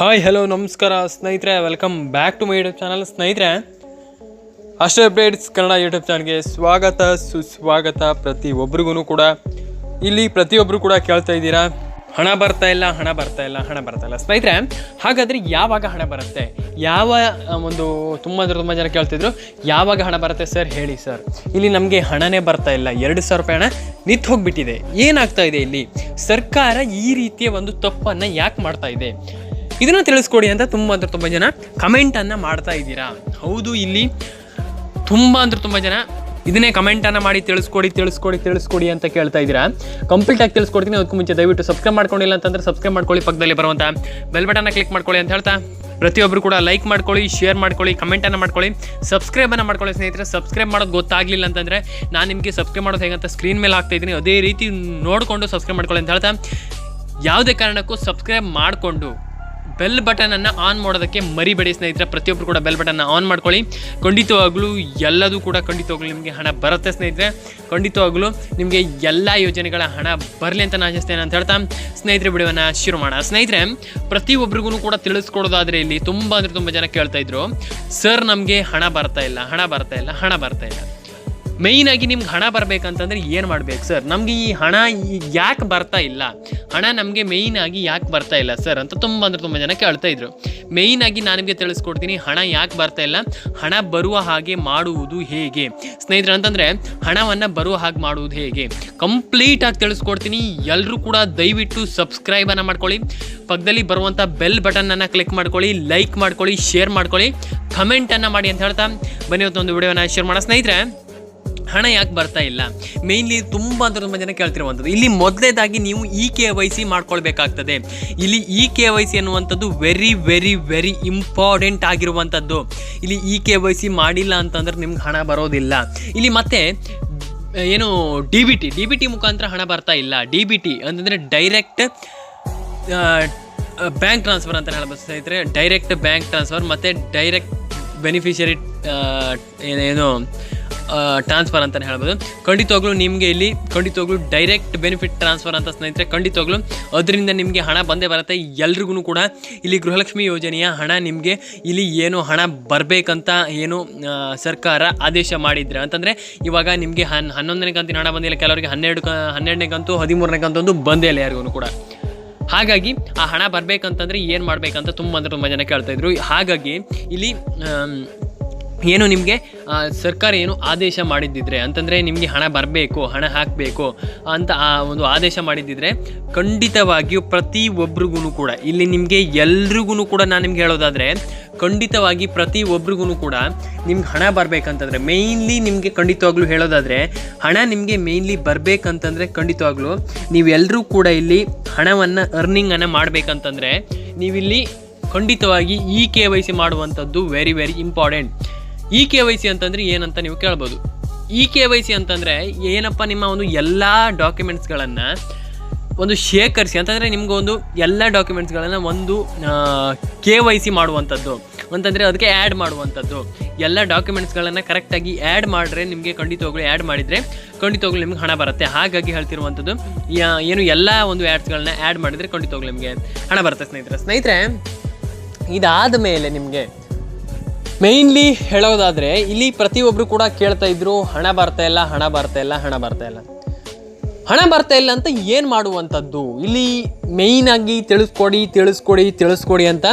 Hi hello ನಮಸ್ಕಾರ, ಸ್ನೇಹಿತರೆ welcome back to my YouTube channel ಸ್ನೇಹಿತರೆ. ಅಷ್ಟೇ ಅಪ್ಡೇಟ್ಸ್ ಕನ್ನಡ ಯೂಟ್ಯೂಬ್ ಚಾನಲ್ಗೆ ಸ್ವಾಗತ, ಸುಸ್ವಾಗತ ಪ್ರತಿ ಒಬ್ರಿಗೂ ಕೂಡ. ಇಲ್ಲಿ ಪ್ರತಿಯೊಬ್ಬರು ಕೂಡ ಕೇಳ್ತಾ ಇದ್ದೀರಾ? ಹಣ ಬರ್ತಾ ಇಲ್ಲ, ಹಣ ಬರ್ತಾ ಇಲ್ಲ, ಹಣ ಬರ್ತಾ ಇಲ್ಲ. ಸ್ನೇಹಿತರೆ, ಹಾಗಾದರೆ ಯಾವಾಗ ಹಣ ಬರುತ್ತೆ? ಯಾವ ಒಂದು ತುಂಬ ತುಂಬ ಜನ ಕೇಳ್ತಿದ್ರು ಯಾವಾಗ ಹಣ ಬರುತ್ತೆ ಸರ್ ಹೇಳಿ ಸರ್ ಇಲ್ಲಿ ನಮಗೆ ಹಣನೇ ಬರ್ತಾ ಇಲ್ಲ. ಎರಡು ಸಾವಿರ ರೂಪಾಯಿ ಹಣ ನಿಂತು ಹೋಗಿಬಿಟ್ಟಿದೆ. ಏನಾಗ್ತಾ ಇದೆ ಇಲ್ಲಿ? ಸರ್ಕಾರ ಈ ರೀತಿಯ ಒಂದು ತಪ್ಪನ್ನು ಯಾಕೆ ಮಾಡ್ತಾ ಇದೆ? ಇದನ್ನು ತಿಳಿಸ್ಕೊಡಿ ಅಂತ ತುಂಬ ಅಂದ್ರೆ ತುಂಬ ಜನ ಕಮೆಂಟನ್ನು ಮಾಡ್ತಾ ಇದ್ದೀರಾ. ಹೌದು, ಇಲ್ಲಿ ತುಂಬ ಅಂದ್ರೆ ತುಂಬ ಜನ ಇದನ್ನೇ ಕಮೆಂಟನ್ನು ಮಾಡಿ ತಿಳಿಸ್ಕೊಡಿ ತಿಳಿಸ್ಕೊಡಿ ತಿಳಿಸ್ಕೊಡಿ ಅಂತ ಕೇಳ್ತಾ ಇದ್ದೀರಾ. ಕಂಪ್ಲೀಟ್ ಆಗಿ ತಿಳಿಸ್ಕೊಡ್ತೀನಿ, ಅದಕ್ಕೂ ಮುಂಚೆ ದಯವಿಟ್ಟು ಸಬ್ಸ್ಕ್ರೈಬ್ ಮಾಡ್ಕೊಂಡಿಲ್ಲ ಅಂತಂದ್ರೆ ಸಬ್ಸ್ಕ್ರೈಬ್ ಮಾಡ್ಕೊಳ್ಳಿ, ಪಕ್ಕದಲ್ಲಿ ಬರುವಂಥ ಬೆಲ್ ಬಟನ್ನ ಕ್ಲಿಕ್ ಮಾಡ್ಕೊಳ್ಳಿ ಅಂತ ಹೇಳ್ತಾ. ಪ್ರತಿಯೊಬ್ಬರು ಕೂಡ ಲೈಕ್ ಮಾಡ್ಕೊಳ್ಳಿ ಶೇರ್ ಮಾಡ್ಕೊಳ್ಳಿ ಕಮೆಂಟನ್ನು ಮಾಡ್ಕೊಳ್ಳಿ. ಸಬ್ಸ್ಕ್ರೈಬನ್ನು ಮಾಡ್ಕೊಳ್ಳಿ ಸ್ನೇಹಿತರೆ ಸಬ್ಸ್ಕ್ರೈಬ್ ಮಾಡೋದು ಗೊತ್ತಾಗಲಿಲ್ಲ ಅಂತಂದರೆ ನಾನು ನಿಮಗೆ ಸಬ್ಸ್ಕ್ರೈಬ್ ಮಾಡೋದು ಹೇಗಂತ ಸ್ಕ್ರೀನ್ ಮೇಲೆ ಹಾಕ್ತಾ ಇದ್ದೀನಿ. ಅದೇ ರೀತಿ ನೋಡಿಕೊಂಡು ಸಬ್ಸ್ಕ್ರೈಬ್ ಮಾಡ್ಕೊಳ್ಳಿ ಅಂತ ಹೇಳ್ತಾ. ಯಾವುದೇ ಕಾರಣಕ್ಕೂ ಸಬ್ಸ್ಕ್ರೈಬ್ ಮಾಡಿಕೊಂಡು ಬೆಲ್ ಬಟನನ್ನು ಆನ್ ಮಾಡೋದಕ್ಕೆ ಮರಿಬೇಡಿ ಸ್ನೇಹಿತರೆ. ಪ್ರತಿಯೊಬ್ಬರು ಕೂಡ ಬೆಲ್ ಬಟನ್ನ ಆನ್ ಮಾಡ್ಕೊಳ್ಳಿ. ಖಂಡಿತವಾಗ್ಲೂ ಎಲ್ಲದೂ ಕೂಡ ಖಂಡಿತವಾಗ್ಲೂ ನಿಮಗೆ ಹಣ ಬರುತ್ತೆ ಸ್ನೇಹಿತರೆ. ಖಂಡಿತವಾಗ್ಲೂ ನಿಮಗೆ ಎಲ್ಲ ಯೋಜನೆಗಳ ಹಣ ಬರಲಿ ಅಂತ ನಾನು ಅಂತ ಹೇಳ್ತಾ ಸ್ನೇಹಿತರೆ ಬಿಡುವನ್ನ ಶುರು ಮಾಡೋಣ. ಸ್ನೇಹಿತರೆ ಪ್ರತಿಯೊಬ್ಬರಿಗೂ ಕೂಡ ತಿಳಿಸ್ಕೊಡೋದಾದ್ರೆ ಇಲ್ಲಿ ತುಂಬ ಅಂದರೆ ತುಂಬ ಜನ ಕೇಳ್ತಾ ಇದ್ರು ಸರ್ ನಮಗೆ ಹಣ ಬರ್ತಾ ಇಲ್ಲ, ಹಣ ಬರ್ತಾ ಇಲ್ಲ, ಹಣ ಬರ್ತಾ ಇಲ್ಲ. ಮೇಯ್ನ್ ಆಗಿ ನಿಮ್ಗೆ ಹಣ ಬರಬೇಕಂತಂದ್ರೆ ಏನು ಮಾಡ್ಬೇಕು ಸರ್ ನಮಗೆ ಈ ಹಣ ಯಾಕೆ ಬರ್ತಾ ಇಲ್ಲ? ಹಣ ನಮಗೆ ಆಗಿ ಯಾಕೆ ಬರ್ತಾ ಇಲ್ಲ ಸರ್ ಅಂತ ತುಂಬ ಅಂದ್ರೆ ತುಂಬ ಜನ ಕೇಳ್ತಾ ಇದ್ರು. ಮೇಯ್ನ್ ಆಗಿ ನಾನು ನಿಮಗೆ ತಿಳಿಸ್ಕೊಡ್ತೀನಿ, ಹಣ ಯಾಕೆ ಬರ್ತಾ ಇಲ್ಲ? ಹಣ ಬರುವ ಹಾಗೆ ಮಾಡುವುದು ಹೇಗೆ? ಸ್ನೇಹಿತರೆ, ಅಂತಂದರೆ ಹಣವನ್ನು ಬರುವ ಹಾಗೆ ಮಾಡುವುದು ಹೇಗೆ? ಕಂಪ್ಲೀಟ್ ಆಗಿ ತಿಳಿಸ್ಕೊಡ್ತೀನಿ. ಎಲ್ಲರೂ ಕೂಡ ದಯವಿಟ್ಟು ಸಬ್ಸ್ಕ್ರೈಬನ್ನು ಮಾಡ್ಕೊಳ್ಳಿ. ಪಕ್ಕದಲ್ಲಿ ಬರುವಂಥ ಬೆಲ್ ಬಟನನ್ನು ಕ್ಲಿಕ್ ಮಾಡ್ಕೊಳ್ಳಿ ಲೈಕ್ ಮಾಡ್ಕೊಳ್ಳಿ ಶೇರ್ ಮಾಡ್ಕೊಳ್ಳಿ ಕಮೆಂಟನ್ನು ಮಾಡಿ ಅಂತ ಹೇಳ್ತಾ. ಬನ್ನಿ ಇವತ್ತೊಂದು ವಿಡಿಯೋನ ಶೇರ್ ಮಾಡೋ ಸ್ನೇಹಿತರೆ ಹಣ ಯಾಕೆ ಬರ್ತಾ ಇಲ್ಲ? ಮೇಯ್ನ್ಲಿ ತುಂಬ ಅಂದ್ರೆ ತುಂಬ ಜನ ಕೇಳ್ತಿರುವಂಥದ್ದು. ಇಲ್ಲಿ ಮೊದಲೇದಾಗಿ ನೀವು ಇ ಕೆ ವೈ ಸಿ ಮಾಡ್ಕೊಳ್ಬೇಕಾಗ್ತದೆ. ಇಲ್ಲಿ ಇ ಕೆ ವೈ ಸಿ ಅನ್ನುವಂಥದ್ದು ವೆರಿ ವೆರಿ ವೆರಿ ಇಂಪಾರ್ಟೆಂಟ್ ಆಗಿರುವಂಥದ್ದು. ಇಲ್ಲಿ ಇ ಕೆ ವೈ ಸಿ ಮಾಡಿಲ್ಲ ಅಂತಂದ್ರೆ ನಿಮ್ಗೆ ಹಣ ಬರೋದಿಲ್ಲ. ಇಲ್ಲಿ ಮತ್ತೆ, ಏನು D B T D B T ಮುಖಾಂತರ ಹಣ ಬರ್ತಾ ಇಲ್ಲ. ಡಿ ಬಿ ಟಿ ಅಂತಂದರೆ ಡೈರೆಕ್ಟ್ ಬ್ಯಾಂಕ್ ಟ್ರಾನ್ಸ್ಫರ್ ಅಂತ ಹೇಳ್ಬೋದು ಸ್ನೇಹಿತರೆ ಡೈರೆಕ್ಟ್ ಬ್ಯಾಂಕ್ ಟ್ರಾನ್ಸ್ಫರ್ ಮತ್ತು ಡೈರೆಕ್ಟ್ ಬೆನಿಫಿಷರಿ ಏನು ಟ್ರಾನ್ಸ್ಫರ್ ಅಂತಲೇ ಹೇಳ್ಬೋದು. ಖಂಡಿತವಾಗ್ಲೂ ನಿಮಗೆ ಇಲ್ಲಿ ಖಂಡಿತವಾಗ್ಲೂ ಡೈರೆಕ್ಟ್ ಬೆನಿಫಿಟ್ ಟ್ರಾನ್ಸ್ಫರ್ ಅಂತ ಸ್ನೇಹಿತರೆ ಖಂಡಿತವಾಗ್ಲೂ ಅದರಿಂದ ನಿಮಗೆ ಹಣ ಬಂದೇ ಬರುತ್ತೆ. ಎಲ್ರಿಗೂ ಕೂಡ ಇಲ್ಲಿ ಗೃಹಲಕ್ಷ್ಮಿ ಯೋಜನೆಯ ಹಣ ನಿಮಗೆ ಇಲ್ಲಿ ಏನು ಹಣ ಬರಬೇಕಂತ ಏನು ಸರ್ಕಾರ ಆದೇಶ ಮಾಡಿದ್ರೆ. ಅಂತಂದರೆ ಇವಾಗ ನಿಮಗೆ ಹನ್, ಹನ್ನೊಂದನೇ ಕಂತಿನ ಹಣ ಬಂದಿಲ್ಲ. ಕೆಲವರಿಗೆ ಹನ್ನೆರಡು ಕ, ಹನ್ನೆರಡನೇ ಕಂತು, ಹದಿಮೂರನೇ ಕಂತು ಬಂದೇ ಇಲ್ಲ ಯಾರಿಗೂ ಕೂಡ. ಹಾಗಾಗಿ ಆ ಹಣ ಬರಬೇಕಂತಂದರೆ ಏನು ಮಾಡಬೇಕಂತ ತುಂಬ ಅಂದರೆ ತುಂಬ ಜನ ಕೇಳ್ತಾಯಿದ್ರು ಹಾಗಾಗಿ ಇಲ್ಲಿ ಏನು ನಿಮಗೆ ಸರ್ಕಾರ ಏನು ಆದೇಶ ಮಾಡಿದ್ದಿದ್ರೆ, ಅಂತಂದರೆ ನಿಮಗೆ ಹಣ ಬರಬೇಕು, ಹಣ ಹಾಕಬೇಕು ಅಂತ ಆ ಒಂದು ಆದೇಶ ಮಾಡಿದ್ದಿದ್ರೆ ಖಂಡಿತವಾಗಿಯೂ ಪ್ರತಿ ಒಬ್ರಿಗೂ ಕೂಡ, ಇಲ್ಲಿ ನಿಮಗೆ ಎಲ್ರಿಗೂ ಕೂಡ ನಾನು ನಿಮ್ಗೆ ಹೇಳೋದಾದರೆ, ಖಂಡಿತವಾಗಿ ಪ್ರತಿ ಒಬ್ರಿಗೂ ಕೂಡ ನಿಮ್ಗೆ ಹಣ ಬರಬೇಕಂತಂದರೆ ಮೇಯ್ನ್ಲಿ ನಿಮಗೆ ಖಂಡಿತವಾಗ್ಲೂ ಹೇಳೋದಾದರೆ, ಹಣ ನಿಮಗೆ ಮೇಯ್ನ್ಲಿ ಬರಬೇಕಂತಂದರೆ ಖಂಡಿತವಾಗ್ಲೂ ನೀವೆಲ್ಲರೂ ಕೂಡ ಇಲ್ಲಿ ಹಣವನ್ನು ಅರ್ನಿಂಗನ್ನು ಮಾಡಬೇಕಂತಂದರೆ, ನೀವಿಲ್ಲಿ ಖಂಡಿತವಾಗಿ ಇ ಕೆ ವೈ ಸಿ ಮಾಡುವಂಥದ್ದು very very important E K Y C ಅಂತಂದರೆ ಏನಂತ ನೀವು ಕೇಳ್ಬೋದು. ಇ ಕೆ ವೈ ಸಿ ಅಂತಂದರೆ ಏನಪ್ಪ ನಿಮ್ಮ ಒಂದು ಎಲ್ಲ ಡಾಕ್ಯುಮೆಂಟ್ಸ್ಗಳನ್ನು ಒಂದು ಶೇಖರಿಸಿ, ಅಂತಂದರೆ ನಿಮ್ಗೊಂದು ಎಲ್ಲ ಡಾಕ್ಯುಮೆಂಟ್ಸ್ಗಳನ್ನು ಒಂದು ಕೆ ವೈ ಸಿ ಮಾಡುವಂಥದ್ದು. ಅಂತಂದರೆ ಅದಕ್ಕೆ ಆ್ಯಡ್ ಮಾಡುವಂಥದ್ದು. ಎಲ್ಲ ಡಾಕ್ಯುಮೆಂಟ್ಸ್ಗಳನ್ನು ಕರೆಕ್ಟಾಗಿ ಆ್ಯಡ್ ಮಾಡಿದ್ರೆ ನಿಮಗೆ ಖಂಡಿತವಾಗ್ಲು ಆ್ಯಡ್ ಮಾಡಿದರೆ ಹೋಗ್ಲಿ ನಿಮ್ಗೆ ಹಣ ಬರುತ್ತೆ. ಹಾಗಾಗಿ ಹೇಳ್ತಿರುವಂಥದ್ದು ಏನು ಎಲ್ಲ ಒಂದು ಆ್ಯಡ್ಸ್ಗಳನ್ನ ಆ್ಯಡ್ ಮಾಡಿದರೆ ಹೋಗ್ಲಿ ನಿಮಗೆ ಹಣ ಬರುತ್ತೆ ಸ್ನೇಹಿತರೆ. ಸ್ನೇಹಿತರೆ ಇದಾದ ಮೇಲೆ ನಿಮಗೆ ಮೇಯ್ನ್ಲಿ ಹೇಳೋದಾದರೆ, ಇಲ್ಲಿ ಪ್ರತಿಯೊಬ್ಬರು ಕೂಡ ಕೇಳ್ತಾ ಇದ್ರು, ಹಣ ಬರ್ತಾ ಇಲ್ಲ, ಹಣ ಬರ್ತಾ ಇಲ್ಲ, ಹಣ ಬರ್ತಾ ಇಲ್ಲ. ಹಣ ಬರ್ತಾ ಇಲ್ಲ ಅಂತ ಏನು ಮಾಡುವಂಥದ್ದು? ಇಲ್ಲಿ ಮೇಯ್ನಾಗಿ ತಿಳಿಸ್ಕೊಡಿ ತಿಳಿಸ್ಕೊಡಿ ತಿಳಿಸ್ಕೊಡಿ ಅಂತ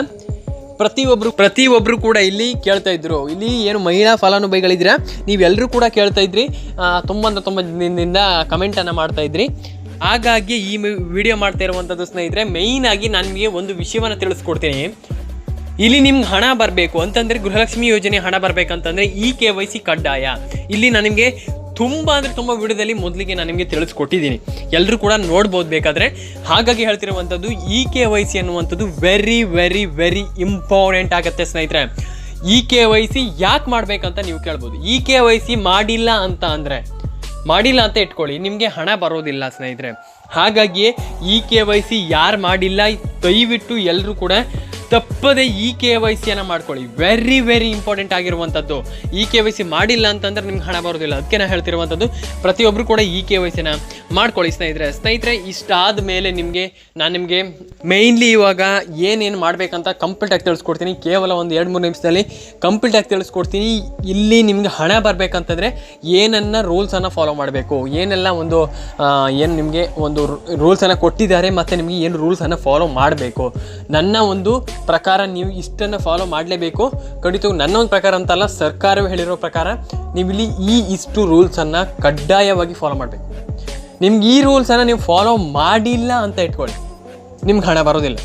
ಪ್ರತಿಯೊಬ್ಬರು ಪ್ರತಿಯೊಬ್ಬರು ಕೂಡ ಇಲ್ಲಿ ಕೇಳ್ತಾ ಇದ್ರು. ಇಲ್ಲಿ ಏನು ಮಹಿಳಾ ಫಲಾನುಭವಿಗಳಿದ್ದೀರಾ ನೀವೆಲ್ಲರೂ ಕೂಡ ಕೇಳ್ತಾ ಇದ್ರಿ. ತುಂಬಂದ ತುಂಬ ದಿನದಿಂದ ಕಮೆಂಟನ್ನು ಮಾಡ್ತಾ ಇದ್ರಿ. ಹಾಗಾಗಿ ಈ ವಿಡಿಯೋ ಮಾಡ್ತಾ ಇರುವಂಥದ್ದು ಸ್ನೇಹಿತರೆ ಮೇಯ್ನಾಗಿ ನನಗೆ ಒಂದು ವಿಷಯವನ್ನು ತಿಳಿಸ್ಕೊಡ್ತೀನಿ. ಇಲ್ಲಿ ನಿಮ್ಗೆ ಹಣ ಬರಬೇಕು ಅಂತಂದರೆ ಗೃಹಲಕ್ಷ್ಮಿ ಯೋಜನೆ ಹಣ ಬರಬೇಕಂತಂದರೆ ಈ ಕೆ ವೈ ಸಿ ಕಡ್ಡಾಯ. ಇಲ್ಲಿ ನಾನು ನಿಮಗೆ ತುಂಬ ಅಂದರೆ ತುಂಬ ವಿಡಿಯೋದಲ್ಲಿ ಮೊದಲಿಗೆ ನಾನು ನಿಮಗೆ ತಿಳಿಸ್ಕೊಟ್ಟಿದ್ದೀನಿ. ಎಲ್ಲರೂ ಕೂಡ ನೋಡ್ಬೋದು ಬೇಕಾದರೆ. ಹಾಗಾಗಿ ಹೇಳ್ತಿರುವಂಥದ್ದು ಇ ಕೆ ವೈ ಸಿ ಅನ್ನುವಂಥದ್ದು ವೆರಿ ವೆರಿ ವೆರಿ ಇಂಪಾರ್ಟೆಂಟ್ ಆಗುತ್ತೆ ಸ್ನೇಹಿತರೆ. ಇ ಕೆ ವೈ ಸಿ ಯಾಕೆ ಮಾಡಬೇಕಂತ ನೀವು ಕೇಳ್ಬೋದು. ಇ ಕೆ ವೈ ಸಿ ಮಾಡಿಲ್ಲ ಅಂತ ಅಂದರೆ, ಮಾಡಿಲ್ಲ ಅಂತ ಇಟ್ಕೊಳ್ಳಿ, ನಿಮಗೆ ಹಣ ಬರೋದಿಲ್ಲ ಸ್ನೇಹಿತರೆ. ಹಾಗಾಗಿ ಇ ಕೆ ವೈ ಸಿ ಯಾರು ಮಾಡಿಲ್ಲ, ದಯವಿಟ್ಟು ಎಲ್ಲರೂ ಕೂಡ ತಪ್ಪದೆ ಇ ಕೆ ವೈ ಸಿಯನ್ನು ಮಾಡ್ಕೊಳ್ಳಿ. ವೆರಿ ವೆರಿ ಇಂಪಾರ್ಟೆಂಟ್ ಆಗಿರುವಂಥದ್ದು ಇ ಕೆ ವೈ ಸಿ ಮಾಡಿಲ್ಲ ಅಂತಂದ್ರೆ ನಿಮ್ಗೆ ಹಣ ಬರೋದಿಲ್ಲ. ಅದಕ್ಕೆ ನಾನು ಹೇಳ್ತಿರುವಂಥದ್ದು ಪ್ರತಿಯೊಬ್ಬರು ಕೂಡ ಇ ಕೆ ವೈ ಸಿನ ಮಾಡ್ಕೊಳ್ಳಿ ಸ್ನೇಹಿತರೆ. ಸ್ನೇಹಿತರೆ, ಇಷ್ಟಾದ ಮೇಲೆ ನಿಮಗೆ, ನಾನು ನಿಮಗೆ ಮೇಯ್ನ್ಲಿ ಇವಾಗ ಏನೇನು ಮಾಡಬೇಕಂತ ಕಂಪ್ಲೀಟಾಗಿ ತಿಳಿಸ್ಕೊಡ್ತೀನಿ. ಕೇವಲ ಒಂದು ಎರಡು, ಮೂರು ನಿಮಿಷದಲ್ಲಿ ಕಂಪ್ಲೀಟಾಗಿ ತಿಳಿಸ್ಕೊಡ್ತೀನಿ. ಇಲ್ಲಿ ನಿಮಗೆ ಹಣ ಬರಬೇಕಂತಂದರೆ ಏನನ್ನ ರೂಲ್ಸನ್ನು ಫಾಲೋ ಮಾಡಬೇಕು. ಏನೆಲ್ಲ ಒಂದು ಏನು ನಿಮಗೆ ಒಂದು ರೂಲ್ಸನ್ನು ಕೊಟ್ಟಿದ್ದಾರೆ ಮತ್ತು ನಿಮಗೆ ಏನು ರೂಲ್ಸನ್ನು ಫಾಲೋ ಮಾಡಬೇಕು. ನನ್ನ ಒಂದು ಪ್ರಕಾರ ನೀವು ಇಷ್ಟನ್ನು ಫಾಲೋ ಮಾಡಲೇಬೇಕು. ಖಂಡಿತ ನನ್ನ ಒಂದು ಪ್ರಕಾರ ಅಂತಲ್ಲ, ಸರ್ಕಾರವೇ ಹೇಳಿರೋ ಪ್ರಕಾರ ನೀವು ಇಲ್ಲಿ ಈ ಇಷ್ಟು ರೂಲ್ಸನ್ನು ಕಡ್ಡಾಯವಾಗಿ ಫಾಲೋ ಮಾಡಬೇಕು. ನಿಮ್ಗೆ ಈ ರೂಲ್ಸನ್ನು ನೀವು ಫಾಲೋ ಮಾಡಿಲ್ಲ ಅಂತ ಇಟ್ಕೊಳ್ಳಿ. ನಿಮ್ಗೆ ಹಣ ಬರೋದಿಲ್ಲ.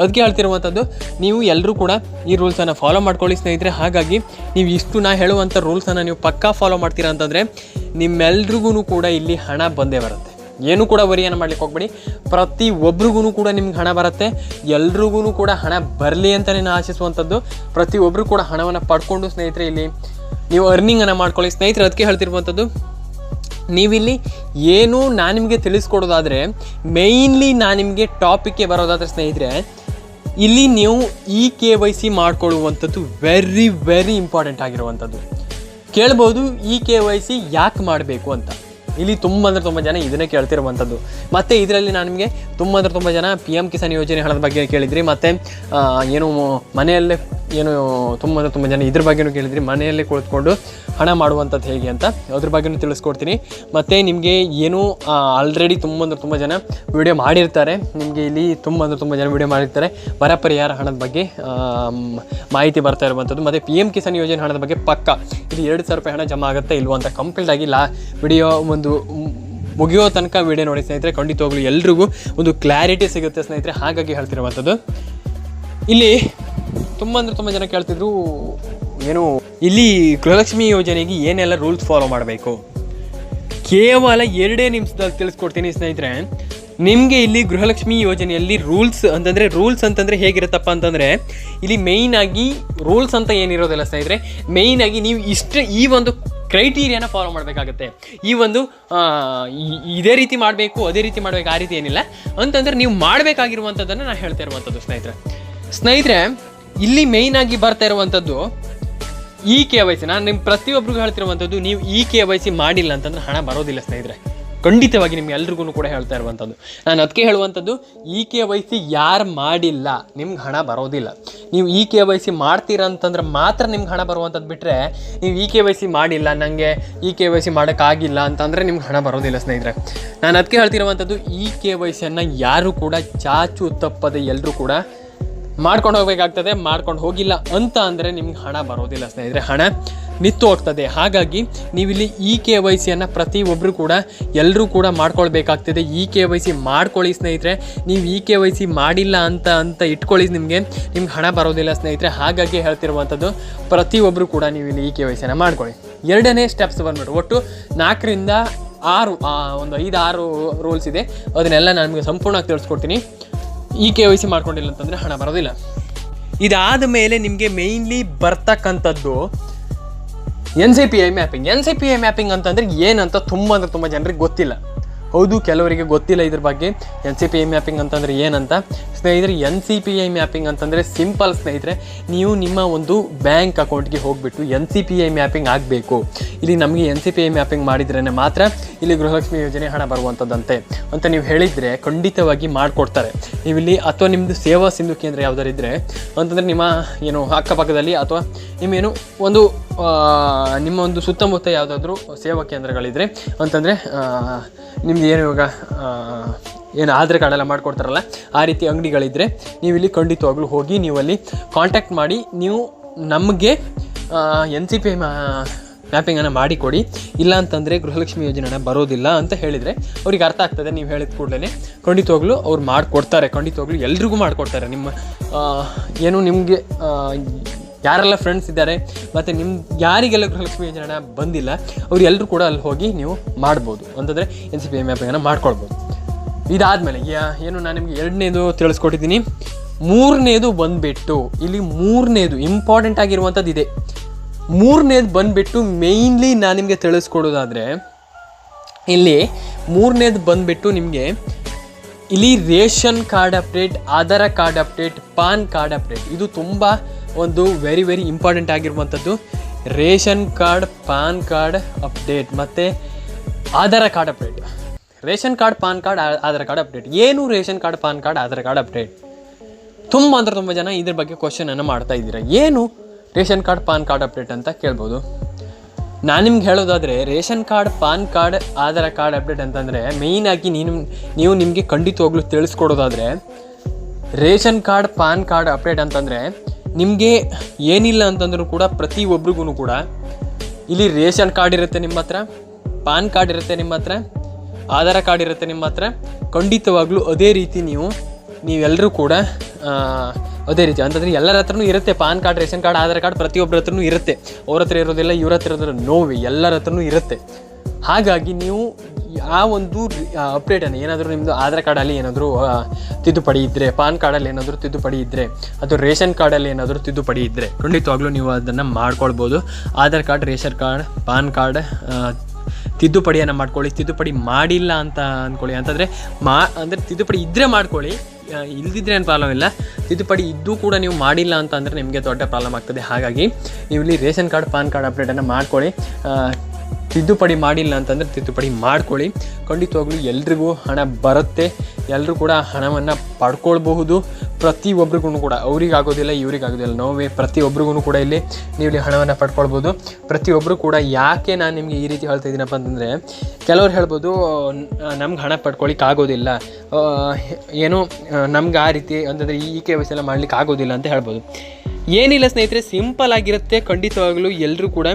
ಅದಕ್ಕೆ ಹೇಳ್ತಿರುವಂಥದ್ದು, ನೀವು ಎಲ್ಲರೂ ಕೂಡ ಈ ರೂಲ್ಸನ್ನು ಫಾಲೋ ಮಾಡ್ಕೊಳ್ಳಿ ಸ್ನೇಹಿತರೆ. ಹಾಗಾಗಿ ನೀವು ಇಷ್ಟು ನಾ ಹೇಳುವಂಥ ರೂಲ್ಸನ್ನು ನೀವು ಪಕ್ಕಾ ಫಾಲೋ ಮಾಡ್ತೀರಾ ಅಂತಂದರೆ ನಿಮ್ಮೆಲ್ರಿಗೂ ಕೂಡ ಇಲ್ಲಿ ಹಣ ಬಂದೇ ಬರುತ್ತೆ. ಏನೂ ಕೂಡ ವರಿಯನ್ನು ಮಾಡ್ಲಿಕ್ಕೆ ಹೋಗ್ಬೇಡಿ. ಪ್ರತಿ ಒಬ್ರಿಗೂ ಕೂಡ ನಿಮ್ಗೆ ಹಣ ಬರುತ್ತೆ. ಎಲ್ರಿಗೂ ಕೂಡ ಹಣ ಬರಲಿ ಅಂತಲೇ ನಾನು ಆಶಿಸುವಂಥದ್ದು. ಪ್ರತಿಯೊಬ್ಬರು ಕೂಡ ಹಣವನ್ನು ಪಡ್ಕೊಂಡು ಸ್ನೇಹಿತರೆ ಇಲ್ಲಿ ನೀವು ಅರ್ನಿಂಗನ್ನು ಮಾಡ್ಕೊಳ್ಳಿ. ಸ್ನೇಹಿತರೆ ಅದಕ್ಕೆ ಹೇಳ್ತಿರುವಂಥದ್ದು ನೀವಿಲ್ಲಿ ಏನು ನಾನು ನಿಮಗೆ ತಿಳಿಸ್ಕೊಡೋದಾದರೆ ಮೇಯ್ನ್ಲಿ ನಾನು ನಿಮಗೆ ಟಾಪಿಕ್ಗೆ ಬರೋದಾದರೆ ಸ್ನೇಹಿತರೆ, ಇಲ್ಲಿ ನೀವು ಇ ಕೆ ವೈ ಸಿ ಮಾಡ್ಕೊಳ್ಳುವಂಥದ್ದು ವೆರಿ ವೆರಿ ಇಂಪಾರ್ಟೆಂಟ್ ಆಗಿರುವಂಥದ್ದು. ಕೇಳ್ಬೋದು ಇ ಕೆ ವೈ ಸಿ ಯಾಕೆ ಮಾಡಬೇಕು ಅಂತ. ಇಲ್ಲಿ ತುಂಬ ಅಂದರೆ ತುಂಬ ಜನ ಇದನ್ನೇ ಕೇಳ್ತಿರುವಂಥದ್ದು ಮತ್ತು ಇದರಲ್ಲಿ ನಾನು ನಿಮಗೆ ತುಂಬ ಅಂದರೆ ತುಂಬ ಜನ ಪಿ ಎಂ ಕಿಸಾನ್ ಯೋಜನೆ ಹಣದ ಬಗ್ಗೆ ಕೇಳಿದ್ರಿ, ಮತ್ತು ಏನು ಮನೆಯಲ್ಲೇ ಏನು ತುಂಬ ಅಂದರೆ ತುಂಬ ಜನ ಇದ್ರ ಬಗ್ಗೆನೂ ಕೇಳಿದ್ರಿ, ಮನೆಯಲ್ಲೇ ಕುಳಿತುಕೊಂಡು ಹಣ ಮಾಡುವಂಥದ್ದು ಹೇಗೆ ಅಂತ ಅದ್ರ ಬಗ್ಗೆನೂ ತಿಳಿಸ್ಕೊಡ್ತೀನಿ. ಮತ್ತು ನಿಮಗೆ ಏನು ಆಲ್ರೆಡಿ ತುಂಬ ಅಂದರೆ ತುಂಬ ಜನ ವಿಡಿಯೋ ಮಾಡಿರ್ತಾರೆ, ನಿಮಗೆ ಇಲ್ಲಿ ತುಂಬ ಅಂದರೆ ತುಂಬ ಜನ ವಿಡಿಯೋ ಮಾಡಿರ್ತಾರೆ, ಬರ ಪರಿಹಾರ ಹಣದ ಬಗ್ಗೆ ಮಾಹಿತಿ ಬರ್ತಾ ಇರುವಂಥದ್ದು ಮತ್ತು ಪಿ ಎಂ ಕಿಸಾನ್ ಯೋಜನೆ ಹಣದ ಬಗ್ಗೆ ಪಕ್ಕ ಇಲ್ಲಿ ಎರಡು ಸಾವಿರ ರೂಪಾಯಿ ಹಣ ಜಮಾ ಆಗುತ್ತೆ ಇಲ್ವೋ ಅಂತ ಕಂಪ್ಲೀಟ್ ಆಗಿ ಲಾ ವಿಡಿಯೋ ಒಂದು ಮ್, ಮುಗಿಯೋ ತನಕ ವಿಡಿಯೋ ನೋಡಿ ಸ್ನೇಹಿತರೆ ಖಂಡಿತವಾಗ್ಲೂ ಎಲ್ರಿಗೂ ಒಂದು ಕ್ಲಾರಿಟಿ ಸಿಗುತ್ತೆ ಸ್ನೇಹಿತರೆ ಹಾಗಾಗಿ ಹೇಳ್ತಿರುವಂಥದ್ದು. ಇಲ್ಲಿ ತುಂಬ ಅಂದರೆ ತುಂಬ ಜನ ಕೇಳ್ತಿದ್ರು ಏನು ಇಲ್ಲಿ ಗೃಹಲಕ್ಷ್ಮಿ ಯೋಜನೆಗೆ ಏನೆಲ್ಲ ರೂಲ್ಸ್ ಫಾಲೋ ಮಾಡಬೇಕು? ಕೇವಲ ಎರಡೇ ನಿಮಿಷದಲ್ಲಿ ತಿಳಿಸ್ಕೊಡ್ತೀನಿ ಸ್ನೇಹಿತರೆ. ನಿಮಗೆ ಇಲ್ಲಿ ಗೃಹಲಕ್ಷ್ಮಿ ಯೋಜನೆಯಲ್ಲಿ ರೂಲ್ಸ್ ಅಂತಂದರೆ ರೂಲ್ಸ್ ಅಂತಂದರೆ ಹೇಗಿರುತ್ತಪ್ಪ ಅಂತಂದರೆ ಇಲ್ಲಿ ಮೇಯ್ನಾಗಿ ರೂಲ್ಸ್ ಅಂತ ಏನಿರೋದಿಲ್ಲ ಸ್ನೇಹಿತರೆ. ಮೇಯ್ನಾಗಿ ನೀವು ಇಷ್ಟ ಈ ಒಂದು ಕ್ರೈಟೀರಿಯಾನ ಫಾಲೋ ಮಾಡಬೇಕಾಗತ್ತೆ. ಈ ಒಂದು ಇದೇ ರೀತಿ ಮಾಡಬೇಕು, ಅದೇ ರೀತಿ ಮಾಡಬೇಕು, ಆ ರೀತಿ ಏನಿಲ್ಲ. ಅಂತಂದರೆ ನೀವು ಮಾಡಬೇಕಾಗಿರುವಂಥದ್ದನ್ನು ನಾನು ಹೇಳ್ತಾ ಇರುವಂಥದ್ದು, ಸ್ನೇಹಿತರೆ. ಸ್ನೇಹಿತರೆ, ಇಲ್ಲಿ ಮೇಯ್ನ್ ಆಗಿ ಬರ್ತಾ ಇರುವಂಥದ್ದು ಈ ಕೆ ವೈ ಸಿ. ನಾನು ನಿಮ್ಮ ಪ್ರತಿಯೊಬ್ಬರಿಗೂ ಹೇಳ್ತಿರುವಂಥದ್ದು, ನೀವು ಈ ಕೆ ವೈ ಸಿ ಮಾಡಿಲ್ಲ ಅಂತಂದ್ರೆ ಹಣ ಬರೋದಿಲ್ಲ, ಸ್ನೇಹಿತರೆ. ಖಂಡಿತವಾಗಿ ನಿಮ್ಗೆ ಎಲ್ರಿಗೂ ಕೂಡ ಹೇಳ್ತಾ ಇರುವಂಥದ್ದು. ನಾನು ಅದಕ್ಕೆ ಹೇಳುವಂಥದ್ದು ಇ ಕೆ ವೈ ಸಿ ಯಾರು ಮಾಡಿಲ್ಲ, ನಿಮ್ಗೆ ಹಣ ಬರೋದಿಲ್ಲ. ನೀವು ಇ ಕೆ ವೈ ಸಿ ಮಾಡ್ತೀರಾ ಅಂತಂದ್ರೆ ಮಾತ್ರ ನಿಮ್ಗೆ ಹಣ ಬರುವಂಥದ್ದು ಬಿಟ್ಟರೆ ನೀವು ಇ ಕೆ ವೈ ಸಿ ಮಾಡಿಲ್ಲ ನನಗೆ ಇ ಕೆ ವೈ ಸಿ ಮಾಡೋಕ್ಕಾಗಿಲ್ಲ ಅಂತಂದರೆ ನಿಮ್ಗೆ ಹಣ ಬರೋದಿಲ್ಲ ಸ್ನೇಹಿತರೆ. ನಾನು ಅದಕ್ಕೆ ಹೇಳ್ತಿರುವಂಥದ್ದು ಇ ಕೆ ವೈ ಸಿಯನ್ನು ಯಾರು ಕೂಡ ಚಾಚು ತಪ್ಪದೆ ಎಲ್ಲರೂ ಕೂಡ ಮಾಡ್ಕೊಂಡು ಹೋಗಬೇಕಾಗ್ತದೆ, ಮಾಡ್ಕೊಂಡು ಹೋಗಿಲ್ಲ ಅಂತ ಅಂದರೆ ನಿಮ್ಗೆ ಹಣ ಬರೋದಿಲ್ಲ ಸ್ನೇಹಿತರೆ. ಹಣ ನಿತ್ತು ಹೋಗ್ತದೆ ಹಾಗಾಗಿ ನೀವಿಲ್ಲಿ ಇ ಕೆ ವೈ ಸಿಯನ್ನು ಪ್ರತಿಯೊಬ್ಬರು ಕೂಡ ಎಲ್ಲರೂ ಕೂಡ ಮಾಡ್ಕೊಳ್ಬೇಕಾಗ್ತದೆ. ಇ ಕೆ ವೈ ಸಿ ಮಾಡ್ಕೊಳ್ಳಿ ಸ್ನೇಹಿತರೆ. ನೀವು ಇ ಕೆ ವೈ ಸಿ ಮಾಡಿಲ್ಲ ಅಂತ ಅಂತ ಇಟ್ಕೊಳ್ಳಿ ನಿಮಗೆ. ನಿಮ್ಗೆ ಹಣ ಬರೋದಿಲ್ಲ ಸ್ನೇಹಿತರೆ. ಹಾಗಾಗಿ ಹೇಳ್ತಿರುವಂಥದ್ದು ಪ್ರತಿಯೊಬ್ಬರು ಕೂಡ ನೀವು ಇಲ್ಲಿ ಇ ಕೆ ವೈ ಸಿಯನ್ನು ಮಾಡ್ಕೊಳ್ಳಿ. ಎರಡನೇ ಸ್ಟೆಪ್ಸ್ ಬಂದ್ಬಿಟ್ಟು, ಒಟ್ಟು ನಾಲ್ಕರಿಂದ ಆರು ಒಂದು ಐದು ಆರು ರೂಲ್ಸ್ ಇದೆ. ಅದನ್ನೆಲ್ಲ ನಾನು ನಿಮಗೆ ಸಂಪೂರ್ಣವಾಗಿ ತಿಳಿಸ್ಕೊಡ್ತೀನಿ. ಇ ಕೆ ವೈ ಸಿ ಮಾಡ್ಕೊಂಡಿಲ್ಲ ಅಂತಂದರೆ ಹಣ ಬರೋದಿಲ್ಲ. ಇದಾದ ಮೇಲೆ ನಿಮಗೆ ಮೇಯ್ನ್ಲಿ ಬರ್ತಕ್ಕಂಥದ್ದು N C P I mapping N C P I mapping ಅಂತಂದರೆ ಏನಂತ ತುಂಬ ಅಂದರೆ ತುಂಬ ಜನರಿಗೆ ಗೊತ್ತಿಲ್ಲ. ಹೌದು, ಕೆಲವರಿಗೆ ಗೊತ್ತಿಲ್ಲ ಇದ್ರ ಬಗ್ಗೆ. N C P I mapping ಅಂತಂದರೆ ಏನಂತ? ಸ್ನೇಹಿತರೆ N C P I mapping ಅಂತಂದರೆ ಸಿಂಪಲ್ ಸ್ನೇಹಿತರೆ, ನೀವು ನಿಮ್ಮ ಒಂದು ಬ್ಯಾಂಕ್ ಅಕೌಂಟ್ಗೆ ಹೋಗಿಬಿಟ್ಟು N C P I mapping ಆಗಬೇಕು. ಇಲ್ಲಿ ನಮಗೆ N C P I mapping ಮಾಡಿದ್ರೇ ಮಾತ್ರ ಇಲ್ಲಿ ಗೃಹಲಕ್ಷ್ಮಿ ಯೋಜನೆ ಹಣ ಬರುವಂಥದ್ದಂತೆ ಅಂತ ನೀವು ಹೇಳಿದರೆ ಖಂಡಿತವಾಗಿ ಮಾಡಿಕೊಡ್ತಾರೆ. ನೀವಿಲ್ಲಿ ಅಥವಾ ನಿಮ್ಮದು ಸೇವಾ ಸಿಂಧು ಕೇಂದ್ರ ಯಾವ್ದಾರು ಇದ್ದರೆ ಅಂತಂದರೆ ನಿಮ್ಮ, ಏನು, ಅಕ್ಕಪಕ್ಕದಲ್ಲಿ ಅಥವಾ ನಿಮ್ಮೇನು ಒಂದು ನಿಮ್ಮ ಒಂದು ಸುತ್ತಮುತ್ತ ಯಾವುದಾದ್ರೂ ಸೇವಾ ಕೇಂದ್ರಗಳಿದ್ರೆ, ಅಂತಂದರೆ ನಿಮ್ದು ಏನು ಇವಾಗ ಏನು ಆಧಾರ್ ಕಾರ್ಡ್ ಎಲ್ಲ ಮಾಡಿಕೊಡ್ತಾರಲ್ಲ, ಆ ರೀತಿ ಅಂಗಡಿಗಳಿದ್ದರೆ ನೀವು ಇಲ್ಲಿ ಖಂಡಿತವಾಗ್ಲೂ ಹೋಗಿ ನೀವು ಅಲ್ಲಿ ಕಾಂಟ್ಯಾಕ್ಟ್ ಮಾಡಿ, ನೀವು ನಮಗೆ ಎನ್ ಸಿ ಪಿ ಮ್ಯಾಪಿಂಗನ್ನು ಮಾಡಿಕೊಡಿ ಇಲ್ಲ ಅಂತಂದರೆ ಗೃಹಲಕ್ಷ್ಮಿ ಯೋಜನೆನ ಬರೋದಿಲ್ಲ ಅಂತ ಹೇಳಿದರೆ ಅವ್ರಿಗೆ ಅರ್ಥ ಆಗ್ತದೆ ನೀವು ಹೇಳಿದ ಕೂಡಲೇ ಖಂಡಿತವಾಗ್ಲೂ ಅವ್ರು ಮಾಡಿಕೊಡ್ತಾರೆ, ಖಂಡಿತವಾಗ್ಲೂ ಎಲ್ರಿಗೂ ಮಾಡಿಕೊಡ್ತಾರೆ. ನಿಮ್ಮ ಏನು ನಿಮಗೆ ಯಾರೆಲ್ಲ ಫ್ರೆಂಡ್ಸ್ ಇದ್ದಾರೆ, ಮತ್ತು ನಿಮ್ಮ ಯಾರಿಗೆಲ್ಲ ಗೃಹಲಕ್ಷ್ಮಿ ಯೋಜನೆ ಬಂದಿಲ್ಲ ಅವ್ರು ಎಲ್ಲರೂ ಕೂಡ ಅಲ್ಲಿ ಹೋಗಿ ನೀವು ಮಾಡ್ಬೋದು. ಅಂತಂದರೆ ಎನ್ ಸಿ ಪಿ ಮ್ಯಾಪಿಂಗನ್ನು ಮಾಡ್ಕೊಳ್ಬೋದು. ಇದಾದಮೇಲೆ ಏನು ನಾನು ನಿಮಗೆ ಎರಡನೇದು ತಿಳಿಸ್ಕೊಟ್ಟಿದ್ದೀನಿ. ಮೂರನೇದು ಬಂದುಬಿಟ್ಟು, ಇಲ್ಲಿ ಮೂರನೇದು ಇಂಪಾರ್ಟೆಂಟ್ ಆಗಿರುವಂಥದ್ದು ಇದೆ. ಮೂರನೇದು ಬಂದುಬಿಟ್ಟು ಮೇಯ್ನ್ಲಿ ನಾನು ನಿಮಗೆ ತಿಳಿಸ್ಕೊಡೋದಾದರೆ, ಇಲ್ಲಿ ಮೂರನೇದು ಬಂದುಬಿಟ್ಟು ನಿಮಗೆ ಇಲ್ಲಿ ration card update, Aadhaar card update, PAN card update, ಇದು ತುಂಬ ಒಂದು ವೆರಿ ವೆರಿ ಇಂಪಾರ್ಟೆಂಟ್ ಆಗಿರುವಂಥದ್ದು. Ration card, PAN card update, ಮತ್ತು Aadhaar card update. Ration card, PAN card, Aadhaar card update. ಏನು ration card, PAN card, Aadhaar card update? ತುಂಬ ಅಂದ್ರೆ ತುಂಬ ಜನ ಇದ್ರ ಬಗ್ಗೆ ಕ್ವಶನನ್ನು ಮಾಡ್ತಾ ಇದ್ದೀರಾ. ಏನು ration card, PAN card update ಅಂತ ಕೇಳ್ಬೋದು. ನಾನು ನಿಮ್ಗೆ ಹೇಳೋದಾದರೆ, ration card, PAN card, Aadhaar card update ಅಂತಂದರೆ ಮೇಯ್ನಾಗಿ ನೀನು, ನೀವು ನಿಮಗೆ ಖಂಡಿತವಾಗ್ಲೂ ತಿಳಿಸ್ಕೊಡೋದಾದರೆ, ration card, PAN card update ಅಂತಂದರೆ ನಿಮಗೆ ಏನಿಲ್ಲ ಅಂತಂದರೂ ಕೂಡ ಪ್ರತಿಯೊಬ್ರಿಗೂ ಕೂಡ ಇಲ್ಲಿ ರೇಷನ್ ಕಾರ್ಡ್ ಇರುತ್ತೆ ನಿಮ್ಮ ಹತ್ರ, ಪಾನ್ ಕಾರ್ಡ್ ಇರುತ್ತೆ ನಿಮ್ಮ ಹತ್ರ, ಆಧಾರ್ ಕಾರ್ಡ್ ಇರುತ್ತೆ ನಿಮ್ಮ ಹತ್ರ. ಖಂಡಿತವಾಗ್ಲೂ ಅದೇ ರೀತಿ ನೀವು ನೀವೆಲ್ಲರೂ ಕೂಡ ಅದೇ ರೀತಿ ಅಂತಂದರೆ ಎಲ್ಲರ ಹತ್ರನೂ ಇರುತ್ತೆ PAN card, ration card, Aadhaar card ಪ್ರತಿಯೊಬ್ಬರ ಹತ್ರನೂ ಇರುತ್ತೆ. ಅವ್ರ ಹತ್ರ ಇರೋದಿಲ್ಲ, ಇವ್ರ ಹತ್ರ ಇರೋದಿಲ್ಲ, ನೋವು ಎಲ್ಲರ ಹತ್ರನೂ ಇರುತ್ತೆ. ಹಾಗಾಗಿ ನೀವು ಆ ಒಂದು ಅಪ್ಡೇಟನ್ನು ಏನಾದರೂ ನಿಮ್ಮದು ಆಧಾರ್ ಕಾರ್ಡಲ್ಲಿ ಏನಾದರೂ ತಿದ್ದುಪಡಿ ಇದ್ದರೆ ಪಾನ್ ಕಾರ್ಡಲ್ಲಿ ಏನಾದರೂ ತಿದ್ದುಪಡಿ ಇದ್ದರೆ ಅಥವಾ ರೇಷನ್ ಕಾರ್ಡಲ್ಲಿ ಏನಾದರೂ ತಿದ್ದುಪಡಿ ಇದ್ದರೆ ಖಂಡಿತವಾಗ್ಲೂ ನೀವು ಅದನ್ನು ಮಾಡ್ಕೊಳ್ಬೋದು. Aadhaar card, ration card, PAN card ತಿದ್ದುಪಡಿಯನ್ನು ಮಾಡ್ಕೊಳ್ಳಿ. ತಿದ್ದುಪಡಿ ಮಾಡಿಲ್ಲ ಅಂತ ಅಂದ್ಕೊಳ್ಳಿ ಅಂತಂದರೆ ಮಾ, ಅಂದರೆ ತಿದ್ದುಪಡಿ ಇದ್ದರೆ ಮಾಡ್ಕೊಳ್ಳಿ. ಇಲ್ದಿದ್ರೆ ಏನು ಪ್ರಾಬ್ಲಮ್ ಇಲ್ಲ. ತಿದ್ದುಪಡಿ ಇದ್ದೂ ಕೂಡ ನೀವು ಮಾಡಿಲ್ಲ ಅಂತ ಅಂದರೆ ನಿಮಗೆ ದೊಡ್ಡ ಪ್ರಾಬ್ಲಮ್ ಆಗ್ತದೆ. ಹಾಗಾಗಿ ನೀವು ಇಲ್ಲಿ ರೇಷನ್ ಕಾರ್ಡ್, ಪಾನ್ ಕಾರ್ಡ್ ಅಪ್ಡೇಟನ್ನು ಮಾಡ್ಕೊಳ್ಳಿ. ತಿದ್ದುಪಡಿ ಮಾಡಿಲ್ಲ ಅಂತಂದರೆ ತಿದ್ದುಪಡಿ ಮಾಡ್ಕೊಳ್ಳಿ. ಖಂಡಿತವಾಗ್ಲೂ ಎಲ್ರಿಗೂ ಹಣ ಬರುತ್ತೆ. ಎಲ್ಲರೂ ಕೂಡ ಹಣವನ್ನು ಪಡ್ಕೊಳ್ಬಹುದು. ಪ್ರತಿಯೊಬ್ರಿಗೂ ಕೂಡ. ಅವ್ರಿಗೆ ಆಗೋದಿಲ್ಲ ಇವ್ರಿಗೆ ಆಗೋದಿಲ್ಲ ನೋವೇ ಪ್ರತಿಯೊಬ್ರಿಗೂ ಕೂಡ ಇಲ್ಲಿ ನೀವು ಇಲ್ಲಿ ಹಣವನ್ನು ಪಡ್ಕೊಳ್ಬೋದು ಪ್ರತಿಯೊಬ್ಬರು ಕೂಡ ಯಾಕೆ ನಾನು ನಿಮಗೆ ಈ ರೀತಿ ಹೇಳ್ತಾ ಇದ್ದೀನಪ್ಪ ಅಂತಂದರೆ, ಕೆಲವ್ರು ಹೇಳ್ಬೋದು ನಮ್ಗೆ ಹಣ ಪಡ್ಕೊಳ್ಳಿಕ್ಕೆ ಆಗೋದಿಲ್ಲ ಏನು ನಮ್ಗೆ ಆ ರೀತಿ, ಅಂತಂದರೆ ಈ ಕೆ ಎಲ್ಲ ಮಾಡ್ಲಿಕ್ಕೆ ಆಗೋದಿಲ್ಲ ಅಂತ ಹೇಳ್ಬೋದು. ಏನಿಲ್ಲ ಸ್ನೇಹಿತರೆ, ಸಿಂಪಲ್ ಆಗಿರುತ್ತೆ. ಖಂಡಿತವಾಗಲೂ ಎಲ್ಲರೂ ಕೂಡ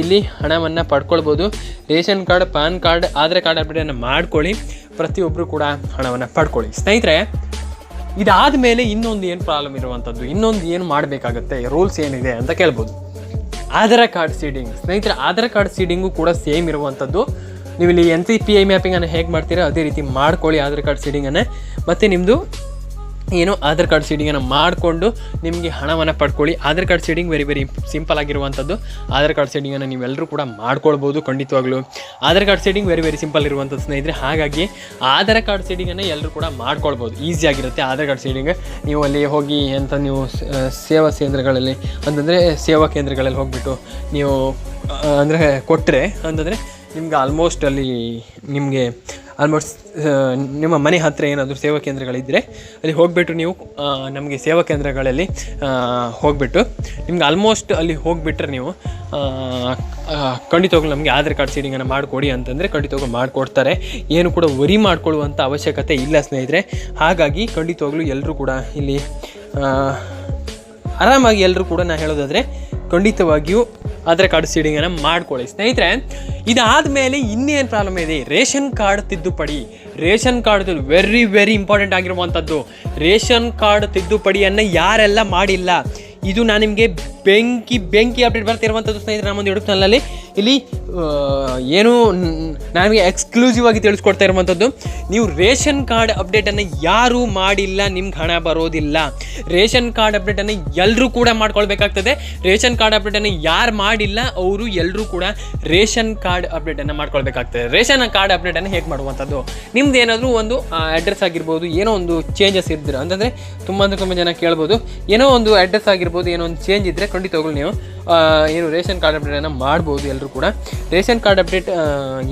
ಇಲ್ಲಿ ಹಣವನ್ನು ಪಡ್ಕೊಳ್ಬೋದು. Ration card, PAN card, Aadhaar card ಅಪ್ಡೇಟನ್ನು ಮಾಡ್ಕೊಳ್ಳಿ. ಪ್ರತಿಯೊಬ್ಬರು ಕೂಡ ಹಣವನ್ನು ಪಡ್ಕೊಳ್ಳಿ. ಸ್ನೇಹಿತರೆ ಇದಾದ ಮೇಲೆ ಇನ್ನೊಂದು ಏನು ಪ್ರಾಬ್ಲಮ್ ಇರುವಂಥದ್ದು? ಇನ್ನೊಂದು ಏನು ಮಾಡಬೇಕಾಗತ್ತೆ? ರೂಲ್ಸ್ ಏನಿದೆ ಅಂತ ಕೇಳ್ಬೋದು. ಆಧಾರ್ ಕಾರ್ಡ್ ಸೀಡಿಂಗ್ ಸ್ನೇಹಿತರೆ, ಆಧಾರ್ ಕಾರ್ಡ್ ಸೀಡಿಂಗು ಕೂಡ ಸೇಮ್ ಇರುವಂಥದ್ದು. ನೀವು ಇಲ್ಲಿ ಎನ್ ಸಿ ಪಿ ಐ ಮ್ಯಾಪಿಂಗನ್ನು ಹೇಗೆ ಮಾಡ್ತೀರಾ ಅದೇ ರೀತಿ ಮಾಡ್ಕೊಳ್ಳಿ ಆಧಾರ್ ಕಾರ್ಡ್ ಸೀಡಿಂಗನ್ನು ಮತ್ತು ನಿಮ್ಮದು ಏನು ಆಧಾರ್ ಕಾರ್ಡ್ ಸೀಡಿಂಗನ್ನು ಮಾಡಿಕೊಂಡು ನಿಮಗೆ ಹಣವನ್ನು ಪಡ್ಕೊಳ್ಳಿ. Aadhaar card seeding very very simple ಆಗಿರುವಂಥದ್ದು ಆಧಾರ್ ಕಾರ್ಡ್ ಸೀಡಿಂಗನ್ನು ನೀವೆಲ್ಲರೂ ಕೂಡ ಮಾಡ್ಕೊಳ್ಬೋದು ಖಂಡಿತವಾಗ್ಲೂ. Aadhaar card seeding very very simple ಇರುವಂಥದ್ದು ಸ್ನೇಹಿತರೆ. ಹಾಗಾಗಿ ಆಧಾರ್ ಕಾರ್ಡ್ ಸೀಡಿಂಗನ್ನು ಎಲ್ಲರೂ ಕೂಡ ಮಾಡ್ಕೊಳ್ಬೋದು. ಈಸಿ ಆಗಿರುತ್ತೆ ಆಧಾರ್ ಕಾರ್ಡ್ ಸೀಡಿಂಗ್. ನೀವು ಅಲ್ಲಿ ಹೋಗಿ ಅಂತ ನೀವು ಸೇವಾ ಕೇಂದ್ರಗಳಲ್ಲಿ ಅಂತಂದರೆ ಸೇವಾ ಕೇಂದ್ರಗಳಲ್ಲಿ ಹೋಗಿಬಿಟ್ಟು ನೀವು ಅಂದರೆ ಕೊಟ್ಟರೆ ಅಂತಂದರೆ ನಿಮ್ಗೆ ಆಲ್ಮೋಸ್ಟ್ ಅಲ್ಲಿ ನಿಮಗೆ ಆಲ್ಮೋಸ್ಟ್ ನಿಮ್ಮ ಮನೆ ಹತ್ತಿರ ಏನಾದರೂ ಸೇವಾ ಕೇಂದ್ರಗಳಿದ್ದರೆ ಅಲ್ಲಿ ಹೋಗಿಬಿಟ್ಟು ನೀವು ನಮಗೆ ಸೇವಾ ಕೇಂದ್ರಗಳಲ್ಲಿ ಹೋಗಿಬಿಟ್ಟು, ನಿಮ್ಗೆ ಆಲ್ಮೋಸ್ಟ್ ಅಲ್ಲಿ ಹೋಗಿಬಿಟ್ರೆ ನೀವು ಖಂಡಿತವಾಗ್ಲು ನಮಗೆ ಆಧಾರ್ ಕಾರ್ಡ್ ಸೀಡಿಂಗನ್ನು ಮಾಡಿಕೊಡಿ ಅಂತಂದರೆ ಖಂಡಿತವಾಗ್ಲೂ ಮಾಡಿಕೊಡ್ತಾರೆ. ಏನು ಕೂಡ ವರಿ ಮಾಡಿಕೊಳ್ಳುವಂಥ ಅವಶ್ಯಕತೆ ಇಲ್ಲ ಸ್ನೇಹಿತರೆ. ಹಾಗಾಗಿ ಖಂಡಿತವಾಗ್ಲೂ ಎಲ್ಲರೂ ಕೂಡ ಇಲ್ಲಿ ಆರಾಮಾಗಿ ಎಲ್ಲರೂ ಕೂಡ ನಾನು ಹೇಳೋದಾದರೆ ಖಂಡಿತವಾಗಿಯೂ ಆಧಾರ್ ಕಾರ್ಡ್ ಸೀಡಿಂಗನ್ನು ಮಾಡ್ಕೊಳ್ಳಿ. ಸ್ನೇಹಿತರೆ ಇದಾದ ಮೇಲೆ ಇನ್ನೇನು ಪ್ರಾಬ್ಲಮ್ ಇದೆ? ರೇಷನ್ ಕಾರ್ಡ್ ತಿದ್ದುಪಡಿ. Ration card very very important ಆಗಿರುವಂಥದ್ದು ರೇಷನ್ ಕಾರ್ಡ್ ತಿದ್ದುಪಡಿಯನ್ನು ಯಾರೆಲ್ಲ ಮಾಡಿಲ್ಲ? ಇದು ನಾನು ನಿಮಗೆ ಬೆಂಕಿ ಬೆಂಕಿ ಅಪ್ಡೇಟ್ ಬರ್ತಿರುವಂಥದ್ದು ಸ್ನೇಹಿತರೆ ನಮ್ಮೊಂದು ಯೂಟ್ಯೂಬ್ ಚಾನಲಲ್ಲಿ ಇಲ್ಲಿ ಏನು ನನಗೆ ಎಕ್ಸ್ಕ್ಲೂಸಿವ್ ಆಗಿ ತಿಳಿಸ್ಕೊಡ್ತಾ ಇರುವಂಥದ್ದು ನೀವು ರೇಷನ್ ಕಾರ್ಡ್ ಅಪ್ಡೇಟನ್ನು ಯಾರೂ ಮಾಡಿಲ್ಲ, ನಿಮ್ಗೆ ಹಣ ಬರೋದಿಲ್ಲ. ರೇಷನ್ ಕಾರ್ಡ್ ಅಪ್ಡೇಟನ್ನು ಎಲ್ಲರೂ ಕೂಡ ಮಾಡ್ಕೊಳ್ಬೇಕಾಗ್ತದೆ. ರೇಷನ್ ಕಾರ್ಡ್ ಅಪ್ಡೇಟನ್ನು ಯಾರು ಮಾಡಿಲ್ಲ, ಅವರು ಎಲ್ಲರೂ ಕೂಡ ರೇಷನ್ ಕಾರ್ಡ್ ಅಪ್ಡೇಟನ್ನು ಮಾಡ್ಕೊಳ್ಬೇಕಾಗ್ತದೆ. ರೇಷನ್ ಕಾರ್ಡ್ ಅಪ್ಡೇಟನ್ನು ಹೇಗೆ ಮಾಡುವಂಥದ್ದು ನಿಮ್ದು ಏನಾದರೂ ಒಂದು ಅಡ್ರೆಸ್ ಆಗಿರ್ಬೋದು, ಏನೋ ಒಂದು ಚೇಂಜಸ್ ಇದ್ದರೆ ಅಂತಂದರೆ ತುಂಬ ಅಂದರೆ ತುಂಬ ಜನ ಕೇಳ್ಬೋದು. ಏನೋ ಒಂದು ಅಡ್ರೆಸ್ ಆಗಿರ್ಬೋದು, ಏನೋ ಒಂದು ಚೇಂಜ್ ಇದ್ದರೆ ಖಂಡಿತವಾಗ್ಲೂ ನೀವು ಏನು ರೇಷನ್ ಕಾರ್ಡ್ ಅಪ್ಡೇಟನ್ನು ಮಾಡ್ಬೋದು ಎಲ್ಲರೂ ಕೂಡ. ರೇಷನ್ ಕಾರ್ಡ್ ಅಪ್ಡೇಟ್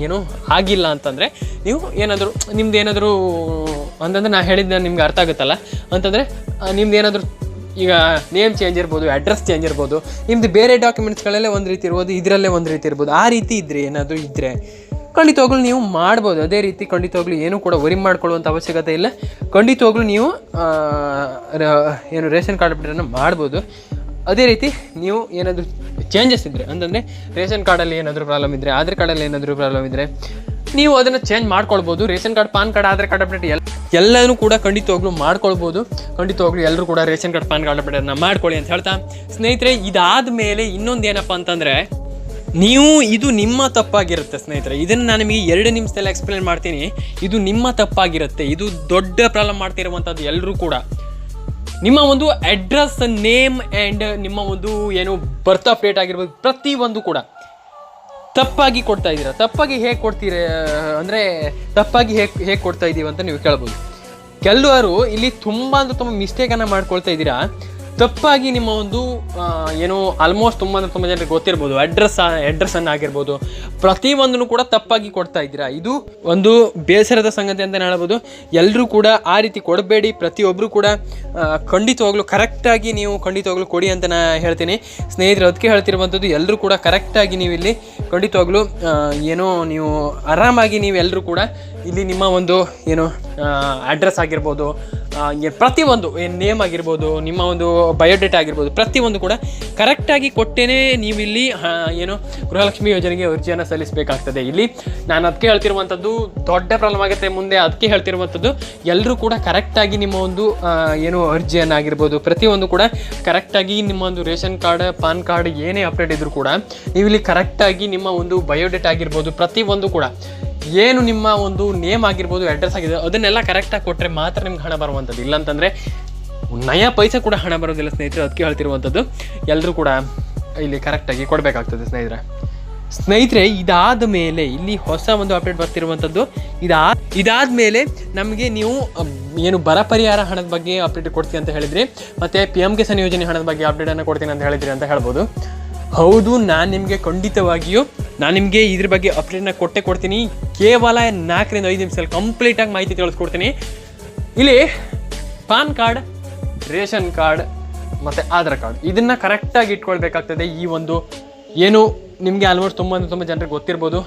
ಏನು ಆಗಿಲ್ಲ ಅಂತಂದರೆ ನೀವು ಏನಾದರೂ, ನಿಮ್ದು ಏನಾದರೂ, ಅಂತಂದರೆ ನಾನು ಹೇಳಿದ್ನ ನಿಮ್ಗೆ ಅರ್ಥ ಆಗುತ್ತಲ್ಲ? ಅಂತಂದರೆ ನಿಮ್ದು ಏನಾದರೂ, ಈಗ ನೇಮ್ ಚೇಂಜ್ ಇರ್ಬೋದು ಅಡ್ರೆಸ್ ಚೇಂಜ್ ಇರ್ಬೋದು, ನಿಮ್ದು ಬೇರೆ ಡಾಕ್ಯುಮೆಂಟ್ಸ್ಗಳಲ್ಲೇ ಒಂದು ರೀತಿ ಇರ್ಬೋದು, ಇದರಲ್ಲೇ ಒಂದು ರೀತಿ ಇರ್ಬೋದು, ಆ ರೀತಿ ಇದ್ದರೆ ಏನಾದರೂ ಇದ್ದರೆ ಖಂಡಿತವಾಗ್ಲೂ ನೀವು ಮಾಡ್ಬೋದು. ಅದೇ ರೀತಿ ಖಂಡಿತವಾಗ್ಲೂ ಏನೂ ಕೂಡ ವರಿ ಮಾಡ್ಕೊಳ್ಳುವಂಥ ಅವಶ್ಯಕತೆ ಇಲ್ಲ. ಖಂಡಿತವಾಗ್ಲೂ ನೀವು ಏನು ರೇಷನ್ ಕಾರ್ಡ್ ಅಪ್ಡೇಟನ್ನು ಮಾಡ್ಬೋದು. ಅದೇ ರೀತಿ ನೀವು ಏನಾದರೂ ಚೇಂಜಸ್ ಇದ್ದರೆ ಅಂತಂದರೆ ರೇಷನ್ ಕಾರ್ಡಲ್ಲಿ ಏನಾದರೂ ಪ್ರಾಬ್ಲಮ್ ಇದ್ದರೆ ಆಧಾರ್ ಕಾರ್ಡಲ್ಲಿ ಏನಾದರೂ ಪ್ರಾಬ್ಲಮ್ ಇದ್ದರೆ ನೀವು ಅದನ್ನು ಚೇಂಜ್ ಮಾಡ್ಕೊಳ್ಬೋದು. Ration card PAN card Aadhaar card update ಎಲ್ಲ ಎಲ್ಲನೂ ಕೂಡ ಖಂಡಿತವಾಗ್ಲೂ ಮಾಡ್ಕೊಳ್ಬೋದು. ಖಂಡಿತವಾಗ್ಲೂ ಎಲ್ಲರೂ ಕೂಡ ರೇಷನ್ ಕಾರ್ಡ್ ಪಾನ್ ಕಾರ್ಡ್ ಅಪ್ಡೇಟನ್ನು ಮಾಡ್ಕೊಳ್ಳಿ ಅಂತ ಹೇಳ್ತಾ. ಸ್ನೇಹಿತರೆ ಇದಾದ ಮೇಲೆ ಇನ್ನೊಂದು ಏನಪ್ಪ ಅಂತಂದರೆ, ನೀವು ಇದು ನಿಮ್ಮ ತಪ್ಪಾಗಿರುತ್ತೆ ಸ್ನೇಹಿತರೆ. ಇದನ್ನು ನಾನು ನಿಮಗೆ ಎರಡು ನಿಮಿಷದಲ್ಲಿ ಎಕ್ಸ್ಪ್ಲೇನ್ ಮಾಡ್ತೀನಿ. ಇದು ನಿಮ್ಮ ತಪ್ಪಾಗಿರುತ್ತೆ. ಇದು ದೊಡ್ಡ ಪ್ರಾಬ್ಲಮ್ ಮಾಡ್ತಿರುವಂಥದ್ದು ಎಲ್ಲರೂ ಕೂಡ. ನಿಮ್ಮ ಒಂದು ಅಡ್ರೆಸ್ ನೇಮ್ ಆ್ಯಂಡ್ ನಿಮ್ಮ ಒಂದು ಏನು ಬರ್ತ್ ಆಫ್ ಡೇಟ್ ಆಗಿರ್ಬೋದು ಪ್ರತಿಯೊಂದು ಕೂಡ ತಪ್ಪಾಗಿ ಕೊಡ್ತಾ ಇದ್ದೀರಾ? ತಪ್ಪಾಗಿ ಹೇಗೆ ಕೊಡ್ತೀರ ಅಂದರೆ ತಪ್ಪಾಗಿ ಹೇಗೆ ಹೇಗೆ ಕೊಡ್ತಾ ಇದ್ದೀವಿ ಅಂತ ನೀವು ಕೇಳ್ಬೋದು. ಕೆಲವರು ಇಲ್ಲಿ ತುಂಬ ಅಂದ್ರೆ ತುಂಬ ಮಿಸ್ಟೇಕನ್ನು ಮಾಡ್ಕೊಳ್ತಾ ಇದ್ದೀರಾ. ತಪ್ಪಾಗಿ ನಿಮ್ಮ ಒಂದು ಏನು ಆಲ್ಮೋಸ್ಟ್ ತುಂಬ ತುಂಬ ಜನರಿಗೆ ಗೊತ್ತಿರ್ಬೋದು. ಅಡ್ರೆಸ್ ಅಡ್ರೆಸ್ಸನ್ನು ಆಗಿರ್ಬೋದು. ಪ್ರತಿಯೊಂದನ್ನು ಕೂಡ ತಪ್ಪಾಗಿ ಕೊಡ್ತಾ ಇದ್ದೀರಾ? ಇದು ಒಂದು ಬೇಸರದ ಸಂಗತಿ ಅಂತ ಹೇಳ್ಬೋದು. ಎಲ್ಲರೂ ಕೂಡ ಆ ರೀತಿ ಕೊಡಬೇಡಿ. ಪ್ರತಿಯೊಬ್ಬರು ಕೂಡ ಖಂಡಿತವಾಗ್ಲೂ ಕರೆಕ್ಟಾಗಿ ನೀವು ಖಂಡಿತವಾಗ್ಲೂ ಕೊಡಿ ಅಂತ ನಾ ಹೇಳ್ತೀನಿ. ಸ್ನೇಹಿತರು, ಅದಕ್ಕೆ ಹೇಳ್ತಿರುವಂಥದ್ದು ಎಲ್ಲರೂ ಕೂಡ ಕರೆಕ್ಟಾಗಿ ನೀವು ಇಲ್ಲಿ ಖಂಡಿತವಾಗ್ಲೂ ಏನೋ ನೀವು ಆರಾಮಾಗಿ ನೀವೆಲ್ಲರೂ ಕೂಡ ಇಲ್ಲಿ ನಿಮ್ಮ ಒಂದು, ಏನು ಅಡ್ರೆಸ್ ಆಗಿರ್ಬೋದು. ಪ್ರತಿಯೊಂದು, ಏನು ನೇಮ್ ಆಗಿರ್ಬೋದು, ನಿಮ್ಮ ಒಂದು ಬಯೋಡೇಟಾ ಆಗಿರ್ಬೋದು, ಪ್ರತಿಯೊಂದು ಕೂಡ ಕರೆಕ್ಟಾಗಿ ಕೊಟ್ಟೇ ನೀವು ಇಲ್ಲಿ ಏನು ಗೃಹಲಕ್ಷ್ಮಿ ಯೋಜನೆಗೆ ಅರ್ಜಿಯನ್ನು ಸಲ್ಲಿಸಬೇಕಾಗ್ತದೆ. ಇಲ್ಲಿ ನಾನು ಅದಕ್ಕೆ ಹೇಳ್ತಿರುವಂಥದ್ದು ದೊಡ್ಡ ಪ್ರಾಬ್ಲಮ್ ಆಗುತ್ತೆ ಮುಂದೆ ಅದಕ್ಕೆ ಹೇಳ್ತಿರುವಂಥದ್ದು ಎಲ್ಲರೂ ಕೂಡ ಕರೆಕ್ಟಾಗಿ ನಿಮ್ಮ ಒಂದು ಏನು ಅರ್ಜಿಯನ್ನು ಆಗಿರ್ಬೋದು ಪ್ರತಿಯೊಂದು ಕೂಡ ಕರೆಕ್ಟಾಗಿ ನಿಮ್ಮ ಒಂದು ರೇಷನ್ ಕಾರ್ಡ್, ಪಾನ್ ಕಾರ್ಡ್ ಏನೇ ಅಪ್ಡೇಟ್ ಇದ್ರೂ ಕೂಡ ನೀವು ಇಲ್ಲಿ ಕರೆಕ್ಟಾಗಿ ನಿಮ್ಮ ಒಂದು ಬಯೋಡೇಟ್ ಆಗಿರ್ಬೋದು, ಪ್ರತಿಯೊಂದು ಕೂಡ ಏನು ನಿಮ್ಮ ಒಂದು ನೇಮ್ ಆಗಿರ್ಬೋದು ಅಡ್ರೆಸ್ ಆಗಿದೆ ಅದನ್ನೆಲ್ಲ ಕರೆಕ್ಟಾಗಿ ಕೊಟ್ಟರೆ ಮಾತ್ರ ನಿಮ್ಗೆ ಹಣ ಬರುವಂಥದ್ದು. ಇಲ್ಲಾಂತಂದರೆ ನಯ ಪೈಸೆ ಕೂಡ ಹಣ ಬರೋದಿಲ್ಲ ಸ್ನೇಹಿತರೆ ಅದಕ್ಕೆ ಹೇಳ್ತಿರುವಂಥದ್ದು ಎಲ್ಲರೂ ಕೂಡ ಇಲ್ಲಿ ಕರೆಕ್ಟಾಗಿ ಕೊಡಬೇಕಾಗ್ತದೆ ಸ್ನೇಹಿತರೆ. ಸ್ನೇಹಿತರೆ, ಇದಾದ ಮೇಲೆ ಇಲ್ಲಿ ಹೊಸ ಒಂದು ಅಪ್ಡೇಟ್ ಬರ್ತಿರುವಂಥದ್ದು, ಇದಾ ಇದಾದ ಮೇಲೆ ನಮಗೆ ನೀವು ಏನು ಬರ ಪರಿಹಾರ ಹಣದ ಬಗ್ಗೆ ಅಪ್ಡೇಟ್ ಕೊಡ್ತೀನಿ ಅಂತ ಹೇಳಿದ್ರಿ, ಮತ್ತು ಪಿ ಎಂ ಕಿಸಾನ್ ಯೋಜನೆ ಹಣದ ಬಗ್ಗೆ ಅಪ್ಡೇಟನ್ನು ಕೊಡ್ತೀನಿ ಅಂತ ಹೇಳಿದ್ರಿ ಅಂತ ಹೇಳ್ಬೋದು. ಹೌದು, ನಾನು ನಿಮಗೆ ಖಂಡಿತವಾಗಿಯೂ, ನಾನು ನಿಮಗೆ ಇದ್ರ ಬಗ್ಗೆ ಅಪ್ಡೇಟ್ನ ಕೊಟ್ಟೆ ಕೊಡ್ತೀನಿ. ಕೇವಲ ನಾಲ್ಕರಿಂದ ಐದು ನಿಮಿಷದಲ್ಲಿ ಕಂಪ್ಲೀಟಾಗಿ ಮಾಹಿತಿ ತಿಳಿಸ್ಕೊಡ್ತೀನಿ. ಇಲ್ಲಿ, ಪಾನ್ ಕಾರ್ಡ್ ರೇಷನ್ ಕಾರ್ಡ್ ಮತ್ತು ಆಧಾರ್ ಕಾರ್ಡ್. ಇದನ್ನು ಕರೆಕ್ಟಾಗಿ ಇಟ್ಕೊಳ್ಬೇಕಾಗ್ತದೆ ಈ ಒಂದು ಏನು ನಿಮಗೆ ಆಲ್ಮೋಸ್ಟ್ ತುಂಬ ಅಂದರೆ ತುಂಬ ಜನರಿಗೆ ಗೊತ್ತಿರ್ಬೋದು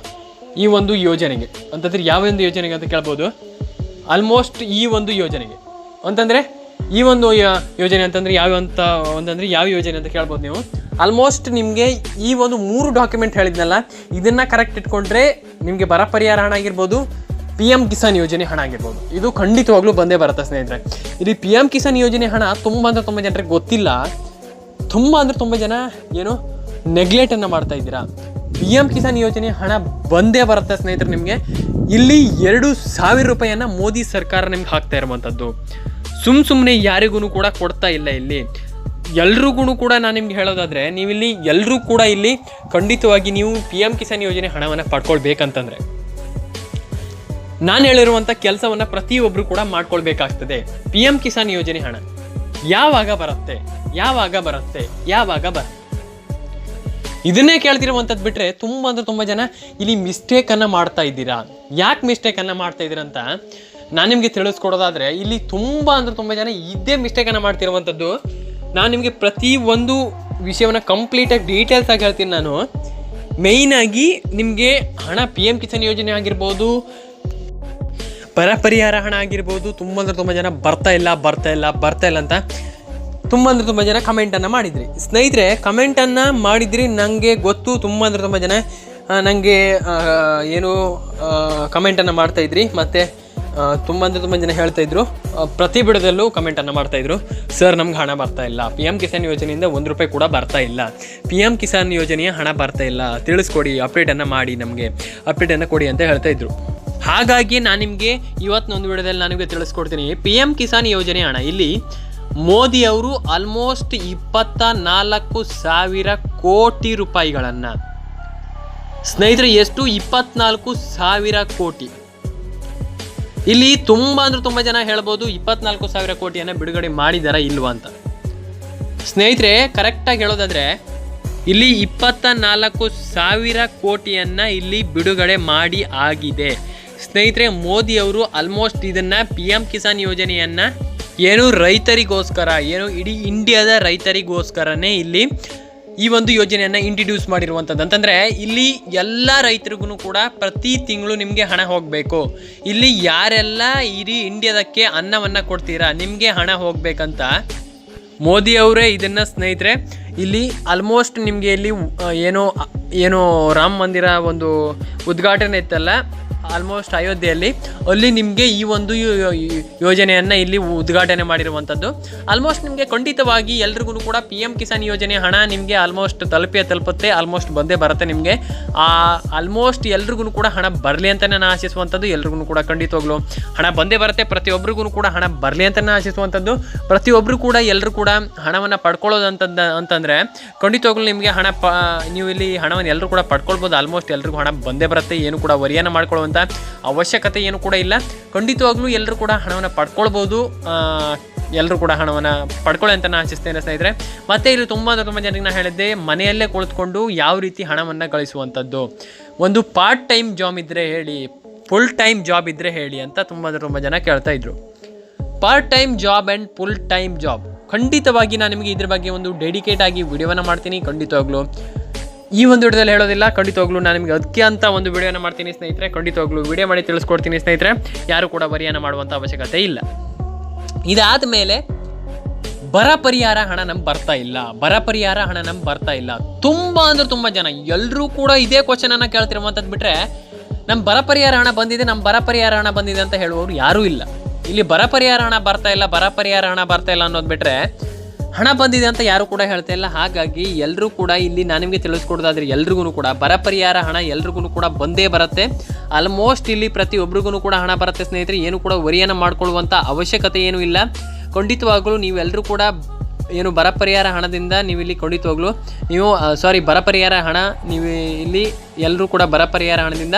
ಈ ಒಂದು ಯೋಜನೆಗೆ. ಅಂತಂದ್ರೆ ಯಾವ ಒಂದು ಯೋಜನೆಗೆ ಅಂತ ಕೇಳ್ಬೋದು? ಆಲ್ಮೋಸ್ಟ್ ಈ ಒಂದು ಯೋಜನೆಗೆ. ಅಂತಂದರೆ ಈ ಒಂದು ಯೋಜನೆ ಅಂತಂದರೆ ಯಾವ ಅಂತ, ಒಂದಂದರೆ ಯಾವ ಯೋಜನೆ ಅಂತ ಕೇಳ್ಬೋದು ನೀವು. ಆಲ್ಮೋಸ್ಟ್ ನಿಮಗೆ ಈ ಒಂದು ಮೂರು ಡಾಕ್ಯುಮೆಂಟ್ ಹೇಳಿದ್ನಲ್ಲ, ಇದನ್ನು ಕರೆಕ್ಟ್ ಇಟ್ಕೊಂಡ್ರೆ ನಿಮಗೆ ಬರ ಪರಿಹಾರ ಹಣ ಆಗಿರ್ಬೋದು. ಪಿ ಎಂ ಕಿಸಾನ್ ಯೋಜನೆ ಹಣ ಆಗಿರ್ಬೋದು. ಇದು ಖಂಡಿತವಾಗ್ಲೂ ಬಂದೇ ಬರುತ್ತೆ ಸ್ನೇಹಿತರೆ. ಇಲ್ಲಿ ಪಿ ಎಂ ಕಿಸಾನ್ ಯೋಜನೆ ಹಣ ತುಂಬ ಅಂದರೆ ತುಂಬ ಜನರಿಗೆ ಗೊತ್ತಿಲ್ಲ. ತುಂಬ ಅಂದರೆ ತುಂಬ ಜನ ಏನು ನೆಗ್ಲೆಕ್ಟನ್ನು ಮಾಡ್ತಾ ಇದ್ದೀರಾ. ಪಿ ಎಂ ಕಿಸಾನ್ ಯೋಜನೆ ಹಣ ಬಂದೇ ಬರುತ್ತೆ ಸ್ನೇಹಿತರೆ ನಿಮಗೆ. ಇಲ್ಲಿ ಎರಡು ಸಾವಿರ ರೂಪಾಯಿಯನ್ನು ಮೋದಿ ಸರ್ಕಾರ ನಿಮ್ಗೆ ಹಾಕ್ತಾ ಇರುವಂಥದ್ದು. ಸುಮ್ಮ ಸುಮ್ಮನೆ ಯಾರಿಗೂ ಕೂಡ ಕೊಡ್ತಾ ಇಲ್ಲ ಇಲ್ಲಿ. ಎಲ್ರಿಗೂ ಕೂಡ ನಾನು ನಿಮ್ಗೆ ಹೇಳೋದಾದರೆ, ನೀವಿಲ್ಲಿ ಎಲ್ಲರೂ ಕೂಡ ಇಲ್ಲಿ ಖಂಡಿತವಾಗಿ ನೀವು ಪಿ ಎಂ ಕಿಸಾನ್ ಯೋಜನೆ ಹಣವನ್ನು ಪಡ್ಕೊಳ್ಬೇಕಂತಂದರೆ. ನಾನು ಹೇಳಿರುವಂಥ ಕೆಲಸವನ್ನು ಪ್ರತಿಯೊಬ್ಬರು ಕೂಡ ಮಾಡ್ಕೊಳ್ಬೇಕಾಗ್ತದೆ. ಪಿ ಎಂ ಕಿಸಾನ್ ಯೋಜನೆ ಹಣ. ಯಾವಾಗ ಬರುತ್ತೆ? ಯಾವಾಗ ಬರುತ್ತೆ? ಯಾವಾಗ ಬರುತ್ತೆ ಇದನ್ನೇ ಕೇಳ್ತಿರುವಂಥದ್ದು ಬಿಟ್ಟರೆ ತುಂಬ ಅಂದ್ರೆ ತುಂಬ ಜನ ಇಲ್ಲಿ ಮಿಸ್ಟೇಕನ್ನು ಮಾಡ್ತಾ ಇದ್ದೀರಾ? ಯಾಕೆ ಮಿಸ್ಟೇಕನ್ನು ಮಾಡ್ತಾ ಇದ್ದೀರಾ ಅಂತ ನಾನು ನಿಮಗೆ ತಿಳಿಸ್ಕೊಡೋದಾದರೆ ಇಲ್ಲಿ ತುಂಬ ಅಂದ್ರೆ ತುಂಬ ಜನ ಇದೇ ಮಿಸ್ಟೇಕನ್ನು ಮಾಡ್ತಿರುವಂಥದ್ದು ನಾನು ನಿಮಗೆ ಪ್ರತಿ ಒಂದು ವಿಷಯವನ್ನು ಕಂಪ್ಲೀಟಾಗಿ ಡೀಟೇಲ್ಸ್ ಆಗಿ ಹೇಳ್ತೀನಿ ನಾನು. ಮೇಯ್ನಾಗಿ ನಿಮಗೆ ಹಣ ಪಿ ಎಂ ಕಿಸಾನ್ ಯೋಜನೆ ಆಗಿರ್ಬೋದು ಬರ ಪರಿಹಾರ ಹಣ ಆಗಿರ್ಬೋದು ತುಂಬ ಅಂದರೆ ತುಂಬ ಜನ ಬರ್ತಾ ಇಲ್ಲ ಬರ್ತಾ ಇಲ್ಲ ಬರ್ತಾ ಇಲ್ಲ ಅಂತ ತುಂಬ ಅಂದ್ರೆ ತುಂಬ ಜನ ಕಮೆಂಟನ್ನು ಮಾಡಿದ್ರಿ. ಸ್ನೇಹಿತರೆ ಕಮೆಂಟನ್ನು ಮಾಡಿದ್ರಿ ನನಗೆ ಗೊತ್ತು ತುಂಬ ಅಂದ್ರೆ ತುಂಬ ಜನ ನನಗೆ ಏನು ಕಮೆಂಟನ್ನು ಮಾಡ್ತಾಯಿದ್ರಿ ಮತ್ತು ತುಂಬ ಅಂದರೆ ತುಂಬ ಜನ ಹೇಳ್ತಾ ಇದ್ರು. ಪ್ರತಿ ಬಿಡದಲ್ಲೂ ಕಮೆಂಟನ್ನು ಮಾಡ್ತಾಯಿದ್ರು ಸರ್ ನಮ್ಗೆ ಹಣ ಬರ್ತಾ ಇಲ್ಲ. ಪಿ ಎಂ ಕಿಸಾನ್ ಯೋಜನೆಯಿಂದ ಒಂದು ರೂಪಾಯಿ ಕೂಡ ಬರ್ತಾ ಇಲ್ಲ. ಪಿ ಎಂ ಕಿಸಾನ್ ಯೋಜನೆಯ ಹಣ ಬರ್ತಾ ಇಲ್ಲ. ತಿಳಿಸ್ಕೊಡಿ ಅಪ್ಡೇಟನ್ನು ಮಾಡಿ ನಮಗೆ. ಅಪ್ಡೇಟನ್ನು ಕೊಡಿ ಅಂತ ಹೇಳ್ತಾ ಇದ್ರು. ಹಾಗಾಗಿ ನಾನು ನಿಮಗೆ ಇವತ್ತಿನೊಂದು ವಿಡಿಯೋದಲ್ಲಿ ನನಗೆ ತಿಳಿಸ್ಕೊಡ್ತೀನಿ. ಪಿ ಎಂ ಕಿಸಾನ್ ಯೋಜನೆ ಹಣ ಇಲ್ಲಿ ಮೋದಿ ಅವರು ಆಲ್ಮೋಸ್ಟ್ ಇಪ್ಪತ್ತ ನಾಲ್ಕು ಸಾವಿರ ಕೋಟಿ ರೂಪಾಯಿಗಳನ್ನು, ಸ್ನೇಹಿತರೆ ಎಷ್ಟು? ಇಪ್ಪತ್ನಾಲ್ಕು ಸಾವಿರ ಕೋಟಿ. ಇಲ್ಲಿ ತುಂಬ ಅಂದ್ರೆ ತುಂಬ ಜನ ಹೇಳ್ಬೋದು, ಇಪ್ಪತ್ನಾಲ್ಕು ಸಾವಿರ ಕೋಟಿಯನ್ನು ಬಿಡುಗಡೆ ಮಾಡಿದಾರ ಇಲ್ವಾ ಅಂತ. ಸ್ನೇಹಿತರೆ ಕರೆಕ್ಟಾಗಿ ಹೇಳೋದಾದ್ರೆ, ಇಲ್ಲಿ ಇಪ್ಪತ್ತ ನಾಲ್ಕು ಸಾವಿರ ಕೋಟಿಯನ್ನು ಇಲ್ಲಿ ಬಿಡುಗಡೆ ಮಾಡಿ ಆಗಿದೆ. ಸ್ನೇಹಿತರೆ, ಮೋದಿ ಅವರು ಆಲ್ಮೋಸ್ಟ್ ಇದನ್ನು ಪಿ ಎಂ ಕಿಸಾನ್ ಯೋಜನೆಯನ್ನು ಏನು ರೈತರಿಗೋಸ್ಕರ, ಏನು ಇಡೀ ಇಂಡಿಯಾದ ರೈತರಿಗೋಸ್ಕರನೇ ಇಲ್ಲಿ ಈ ಒಂದು ಯೋಜನೆಯನ್ನು ಇಂಟ್ರಡ್ಯೂಸ್ ಮಾಡಿರುವಂಥದ್ದು ಅಂತಂದರೆ, ಇಲ್ಲಿ ಎಲ್ಲ ರೈತರಿಗೂ ಕೂಡ ಪ್ರತಿ ತಿಂಗಳು ನಿಮಗೆ ಹಣ ಹೋಗಬೇಕು. ಇಲ್ಲಿ ಯಾರೆಲ್ಲ ಇಡೀ ಇಂಡಿಯಾದಕ್ಕೆ ಅನ್ನವನ್ನು ಕೊಡ್ತೀರಾ, ನಿಮಗೆ ಹಣ ಹೋಗಬೇಕಂತ ಮೋದಿ ಅವರೇ ಇದನ್ನು ಸ್ನೇಹಿತರೆ, ಇಲ್ಲಿ ಆಲ್ಮೋಸ್ಟ್ ನಿಮಗೆ ಇಲ್ಲಿ ಏನು ಏನೋ ರಾಮ ಮಂದಿರ ಒಂದು ಉದ್ಘಾಟನೆ ಇತ್ತಲ್ಲ ಆಲ್ಮೋಸ್ಟ್ ಅಯೋಧ್ಯೆಯಲ್ಲಿ. ಅಲ್ಲಿ ನಿಮಗೆ ಈ ಒಂದು ಯೋಜನೆಯನ್ನು ಇಲ್ಲಿ ಉದ್ಘಾಟನೆ ಮಾಡಿರುವಂಥದ್ದು ಆಲ್ಮೋಸ್ಟ್ ನಿಮಗೆ ಖಂಡಿತವಾಗಿ ಎಲ್ರಿಗೂ ಕೂಡ ಪಿ ಎಂ ಕಿಸಾನ್ ಯೋಜನೆ ಹಣ ನಿಮಗೆ ಆಲ್ಮೋಸ್ಟ್ ತಲುಪೇ ತಲುಪುತ್ತೆ ಆಲ್ಮೋಸ್ಟ್ ಬಂದೇ ಬರುತ್ತೆ ನಿಮಗೆ. ಆ ಆಲ್ಮೋಸ್ಟ್ ಎಲ್ರಿಗೂ ಕೂಡ ಹಣ ಬರಲಿ ಅಂತಲೇ ನಾನು ಆಶಿಸುವಂಥದ್ದು ಎಲ್ರಿಗೂ ಕೂಡ ಖಂಡಿತವಾಗ್ಲು ಹಣ ಬಂದೇ ಬರುತ್ತೆ ಪ್ರತಿಯೊಬ್ಬರಿಗೂ ಕೂಡ ಹಣ ಬರಲಿ ಅಂತಲೇ ಆಶಿಸುವಂಥದ್ದು ಪ್ರತಿಯೊಬ್ಬರು ಕೂಡ ಎಲ್ಲರೂ ಕೂಡ ಹಣವನ್ನು ಪಡ್ಕೊಳ್ಳೋದು ಅಂತಂದು ಅಂತಂದರೆ ಖಂಡಿತವಾಗ್ಲೂ ನಿಮಗೆ ಹಣ ಪ, ನೀವು ಇಲ್ಲಿ ಹಣವನ್ನು ಎಲ್ಲರೂ ಕೂಡ ಪಡ್ಕೊಳ್ಬೋದು ಆಲ್ಮೋಸ್ಟ್ ಎಲ್ರಿಗೂ ಹಣ ಬಂದೇ ಬರುತ್ತೆ, ಏನು ಕೂಡ ವರಿಯನ್ನು ಅವಶ್ಯಕತೆ ಏನು ಕೂಡ ಇಲ್ಲ. ಖಂಡಿತವಾಗ್ಲೂ ಎಲ್ಲರೂ ಕೂಡ ಹಣವನ್ನು ಪಡ್ಕೊಳ್ಬೋದು. ಎಲ್ಲರೂ ಕೂಡ ಹಣವನ್ನು ಪಡ್ಕೊಳ್ಳಿ ಅಂತ ನಾನು ಆಶಿಸ್ತೇನೆ ಸ್ನೇಹಿತರೆ. ಮತ್ತು ಇಲ್ಲಿ ತುಂಬ ತುಂಬ ಜನರಿಗೆ ನಾನು ಹೇಳಿದ್ದೆ, ಮನೆಯಲ್ಲೇ ಕುಳಿತುಕೊಂಡು ಯಾವ ರೀತಿ ಹಣವನ್ನು ಗಳಿಸುವಂಥದ್ದು. ಒಂದು ಪಾರ್ಟ್ ಟೈಮ್ ಜಾಬ್ ಇದ್ದರೆ ಹೇಳಿ ಫುಲ್ ಟೈಮ್ ಜಾಬ್ ಇದ್ದರೆ ಹೇಳಿ ಅಂತ ತುಂಬ ತುಂಬ ಜನ ಕೇಳ್ತಾ ಇದ್ರು. Part time job and full time job ಖಂಡಿತವಾಗಿ ನಾನು ನಿಮಗೆ ಇದ್ರ ಬಗ್ಗೆ ಒಂದು ಡೆಡಿಕೇಟ್ ಆಗಿ ವಿಡಿಯೋವನ್ನು ಮಾಡ್ತೀನಿ. ಖಂಡಿತವಾಗ್ಲೂ ಈ ಒಂದು ವಿಡಿಯೋದಲ್ಲಿ ಹೇಳೋದಿಲ್ಲ ಖಂಡಿತವಾಗ್ಲೂ ನಾನು ನಿಮಗೆ ಅದಕ್ಕೆ ಅಂತ ಒಂದು ವಿಡಿಯೋನ ಮಾಡ್ತೀನಿ ಸ್ನೇಹಿತರೆ. ಖಂಡಿತವಾಗ್ಲೂ ವಿಡಿಯೋ ಮಾಡಿ ತಿಳಿಸ್ಕೊಡ್ತೀನಿ ಸ್ನೇಹಿತರೆ. ಯಾರು ಕೂಡ ವರಿಯನ್ನು ಮಾಡುವಂಥ ಅವಶ್ಯಕತೆ ಇಲ್ಲ. ಇದಾದ ಮೇಲೆ ಬರ ಪರಿಹಾರ ಹಣ ನಮ್ಗೆ ಬರ್ತಾ ಇಲ್ಲ. ಬರ ಪರಿಹಾರ ಹಣ ನಮ್ಗೆ ಬರ್ತಾ ಇಲ್ಲ. ತುಂಬ ಅಂದ್ರೆ ತುಂಬ ಜನ ಎಲ್ಲರೂ ಕೂಡ ಇದೇ ಕ್ವಶನನ್ನು ಕೇಳ್ತಿರುವಂಥದ್ದು ಬಿಟ್ಟರೆ ನಮ್ಮ ಬರ ಪರಿಹಾರ ಹಣ ಬಂದಿದೆ ನಮ್ಮ ಬರ ಪರಿಹಾರ ಹಣ ಬಂದಿದೆ ಅಂತ ಹೇಳುವವರು ಯಾರೂ ಇಲ್ಲ. ಇಲ್ಲಿ ಬರ ಪರಿಹಾರ ಹಣ ಬರ್ತಾ ಇಲ್ಲ, ಬರ ಪರಿಹಾರ ಹಣ ಬರ್ತಾ ಇಲ್ಲ ಅನ್ನೋದು ಬಿಟ್ಟರೆ ಹಣ ಬಂದಿದೆ ಅಂತ ಯಾರು ಕೂಡ ಹೇಳ್ತಾ ಇಲ್ಲ. ಹಾಗಾಗಿ ಎಲ್ಲರೂ ಕೂಡ ಇಲ್ಲಿ ನಾನು ನಿಮಗೆ ತಿಳಿಸ್ಕೊಡೋದಾದ್ರೆ ಎಲ್ರಿಗೂ ಕೂಡ ಬರ ಪರಿಹಾರ ಹಣ ಎಲ್ರಿಗೂ ಕೂಡ ಬಂದೇ ಬರುತ್ತೆ. ಆಲ್ಮೋಸ್ಟ್ ಇಲ್ಲಿ ಪ್ರತಿಯೊಬ್ಬರಿಗೂ ಕೂಡ ಹಣ ಬರುತ್ತೆ ಸ್ನೇಹಿತರೆ, ಏನು ಕೂಡ ವರಿಯನ್ನು ಮಾಡ್ಕೊಳ್ಳುವಂಥ ಅವಶ್ಯಕತೆ ಏನೂ ಇಲ್ಲ. ಖಂಡಿತವಾಗಲೂ ನೀವೆಲ್ಲರೂ ಕೂಡ ಏನು ಬರ ಪರಿಹಾರ ಹಣದಿಂದ ನೀವು ಇಲ್ಲಿ ಖಂಡಿತವಾಗ್ಲೂ ನೀವು ಸಾರಿ ಬರ ಪರಿಹಾರ ಹಣ ನೀವು ಇಲ್ಲಿ ಎಲ್ಲರೂ ಕೂಡ ಬರ ಪರಿಹಾರ ಹಣದಿಂದ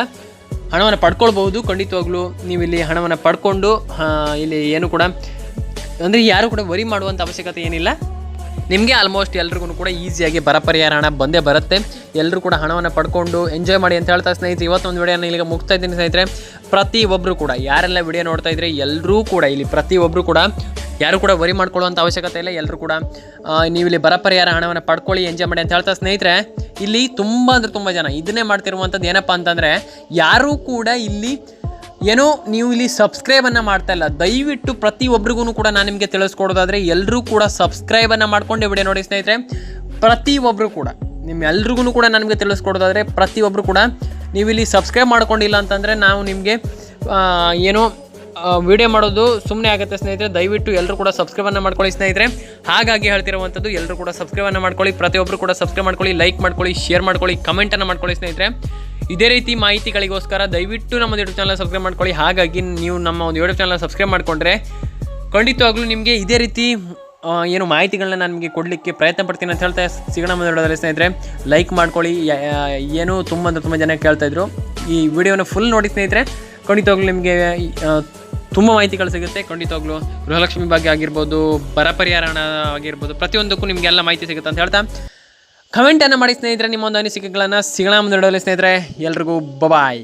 ಹಣವನ್ನು ಪಡ್ಕೊಳ್ಬಹುದು. ಖಂಡಿತವಾಗ್ಲೂ ನೀವು ಇಲ್ಲಿ ಹಣವನ್ನು ಪಡ್ಕೊಂಡು ಇಲ್ಲಿ ಏನು ಕೂಡ ಅಂದರೆ ಯಾರು ಕೂಡ ವರಿ ಮಾಡುವಂಥ ಅವಶ್ಯಕತೆ ಏನಿಲ್ಲ. ನಿಮಗೆ ಆಲ್ಮೋಸ್ಟ್ ಎಲ್ರಿಗೂ ಕೂಡ ಈಸಿಯಾಗಿ ಬರ ಪರಿಹಾರ ಹಣ ಬಂದೇ ಬರುತ್ತೆ. ಎಲ್ಲರೂ ಕೂಡ ಹಣವನ್ನು ಪಡ್ಕೊಂಡು ಎಂಜಾಯ್ ಮಾಡಿ ಅಂತ ಹೇಳ್ತಾ ಸ್ನೇಹಿತರೆ ಇವತ್ತೊಂದು ವಿಡಿಯೋನ ಇಲ್ಲಿಗೆ ಮುಗ್ತಾ ಇದ್ದೀನಿ ಸ್ನೇಹಿತರೆ. ಪ್ರತಿಯೊಬ್ಬರು ಕೂಡ, ಯಾರೆಲ್ಲ ವಿಡಿಯೋ ನೋಡ್ತಾ ಇದ್ರೆ ಎಲ್ಲರೂ ಕೂಡ ಇಲ್ಲಿ ಪ್ರತಿಯೊಬ್ಬರು ಕೂಡ, ಯಾರು ಕೂಡ ವರಿ ಮಾಡ್ಕೊಳ್ಳುವಂಥ ಅವಶ್ಯಕತೆ ಇಲ್ಲ. ಎಲ್ಲರೂ ಕೂಡ ನೀವು ಇಲ್ಲಿ ಬರ ಪರಿಹಾರ ಹಣವನ್ನು ಪಡ್ಕೊಳ್ಳಿ ಎಂಜಾಯ್ ಮಾಡಿ ಅಂತ ಹೇಳ್ತಾ ಸ್ನೇಹಿತರೆ. ಇಲ್ಲಿ ತುಂಬ ಅಂದರೆ ತುಂಬ ಜನ, ಇದನ್ನೇ ಮಾಡ್ತಿರುವಂಥದ್ದು ಏನಪ್ಪ ಅಂತಂದರೆ, ಯಾರೂ ಕೂಡ ಇಲ್ಲಿ ಏನೋ ನೀವು ಇಲ್ಲಿ ಸಬ್ಸ್ಕ್ರೈಬನ್ನು ಮಾಡ್ತಾ ಇಲ್ಲ. ದಯವಿಟ್ಟು ಪ್ರತಿಯೊಬ್ಬರಿಗೂ ಕೂಡ ನಾನು ನಿಮಗೆ ತಿಳಿಸ್ಕೊಡೋದಾದರೆ ಎಲ್ಲರೂ ಕೂಡ ಸಬ್ಸ್ಕ್ರೈಬನ್ನು ಮಾಡ್ಕೊಂಡೆ ವಿಡಿಯೋ ನೋಡಿ ಸ್ನೇಹಿತರೆ. ಪ್ರತಿಯೊಬ್ಬರು ಕೂಡ ನಿಮ್ಮ ಎಲ್ರಿಗೂ ಕೂಡ ನನಗೆ ತಿಳಿಸ್ಕೊಡೋದಾದರೆ ಪ್ರತಿಯೊಬ್ಬರು ಕೂಡ ನೀವು ಇಲ್ಲಿ ಸಬ್ಸ್ಕ್ರೈಬ್ ಮಾಡ್ಕೊಂಡಿಲ್ಲ ಅಂತಂದರೆ ನಾವು ನಿಮಗೆ ಏನೋ ವಿಡಿಯೋ ಮಾಡೋದು ಸುಮ್ಮನೆ ಆಗುತ್ತೆ ಸ್ನೇಹಿತರೆ. ದಯವಿಟ್ಟು ಎಲ್ಲರೂ ಕೂಡ ಸಬ್ಸ್ಕ್ರೈಬನ್ನು ಮಾಡ್ಕೊಳ್ಳಿ ಸ್ನೇಹಿತರೆ. ಹಾಗಾಗಿ ಹೇಳ್ತಿರುವಂಥದ್ದು ಎಲ್ಲರೂ ಕೂಡ ಸಬ್ಸ್ಕ್ರೈಬನ್ನು ಮಾಡ್ಕೊಳ್ಳಿ ಪ್ರತಿಯೊಬ್ಬರು ಕೂಡ ಸಬ್ಸ್ಕ್ರೈಬ್ ಮಾಡ್ಕೊಳ್ಳಿ ಲೈಕ್ ಮಾಡ್ಕೊಳ್ಳಿ ಶೇರ್ ಮಾಡ್ಕೊಳ್ಳಿ ಕಮೆಂಟನ್ನು ಮಾಡ್ಕೊಳ್ಳಿ ಸ್ನೇಹಿತರೆ. ಇದೇ ರೀತಿ ಮಾಹಿತಿಗಳಿಗೋಸ್ಕರ ದಯವಿಟ್ಟು ನಮ್ಮ ಯೂಟ್ಯೂಬ್ ಚಾನಲ್ ಸಬ್ಸ್ಕ್ರೈಬ್ ಮಾಡ್ಕೊಳ್ಳಿ. ಹಾಗಾಗಿ ನೀವು ನಮ್ಮ ಒಂದು ಯೂಟ್ಯೂಬ್ ಚಾನಲ್ ಸಬ್ಸ್ಕ್ರೈಬ್ ಮಾಡಿಕೊಂಡ್ರೆ ಖಂಡಿತವಾಗ್ಲೂ ನಿಮಗೆ ಇದೇ ರೀತಿ ಏನು ಮಾಹಿತಿಗಳನ್ನ ನಾನು ನಿಮಗೆ ಕೊಡಲಿಕ್ಕೆ ಪ್ರಯತ್ನ ಪಡ್ತೀನಿ ಅಂತ ಹೇಳ್ತಾ ಸಿಗೋಣ ಮುಂದೆ ಸ್ನೇಹಿತರೆ. ಲೈಕ್ ಮಾಡ್ಕೊಳ್ಳಿ. ಏನು ತುಂಬ ಅಂದರೆ ತುಂಬ ಜನ ಕೇಳ್ತಾಯಿದ್ರು ಈ ವಿಡಿಯೋನ ಫುಲ್ ನೋಡಿ ಸ್ನೇಹಿತರೆ, ಖಂಡಿತವಾಗ್ಲೂ ನಿಮಗೆ ತುಂಬ ಮಾಹಿತಿಗಳು ಸಿಗುತ್ತೆ. ಖಂಡಿತವಾಗ್ಲೂ ಗೃಹಲಕ್ಷ್ಮಿ ಬಗ್ಗೆ ಆಗಿರ್ಬೋದು, ಬರ ಪರಿಹಾರ ಆಗಿರ್ಬೋದು, ಪ್ರತಿಯೊಂದಕ್ಕೂ ನಿಮಗೆಲ್ಲ ಮಾಹಿತಿ ಸಿಗುತ್ತೆ ಅಂತ ಹೇಳ್ತಾ. ಕಮೆಂಟನ್ನು ಮಾಡಿ ಸ್ನೇಹಿತರೆ ನಿಮ್ಮ ಒಂದು ಅನಿಸಿಕೆಗಳನ್ನು ಸಿಗೋಣ ಮುಂದೆ ಸ್ನೇಹಿತರೆ. ಎಲ್ರಿಗೂ ಬಬಾಯ್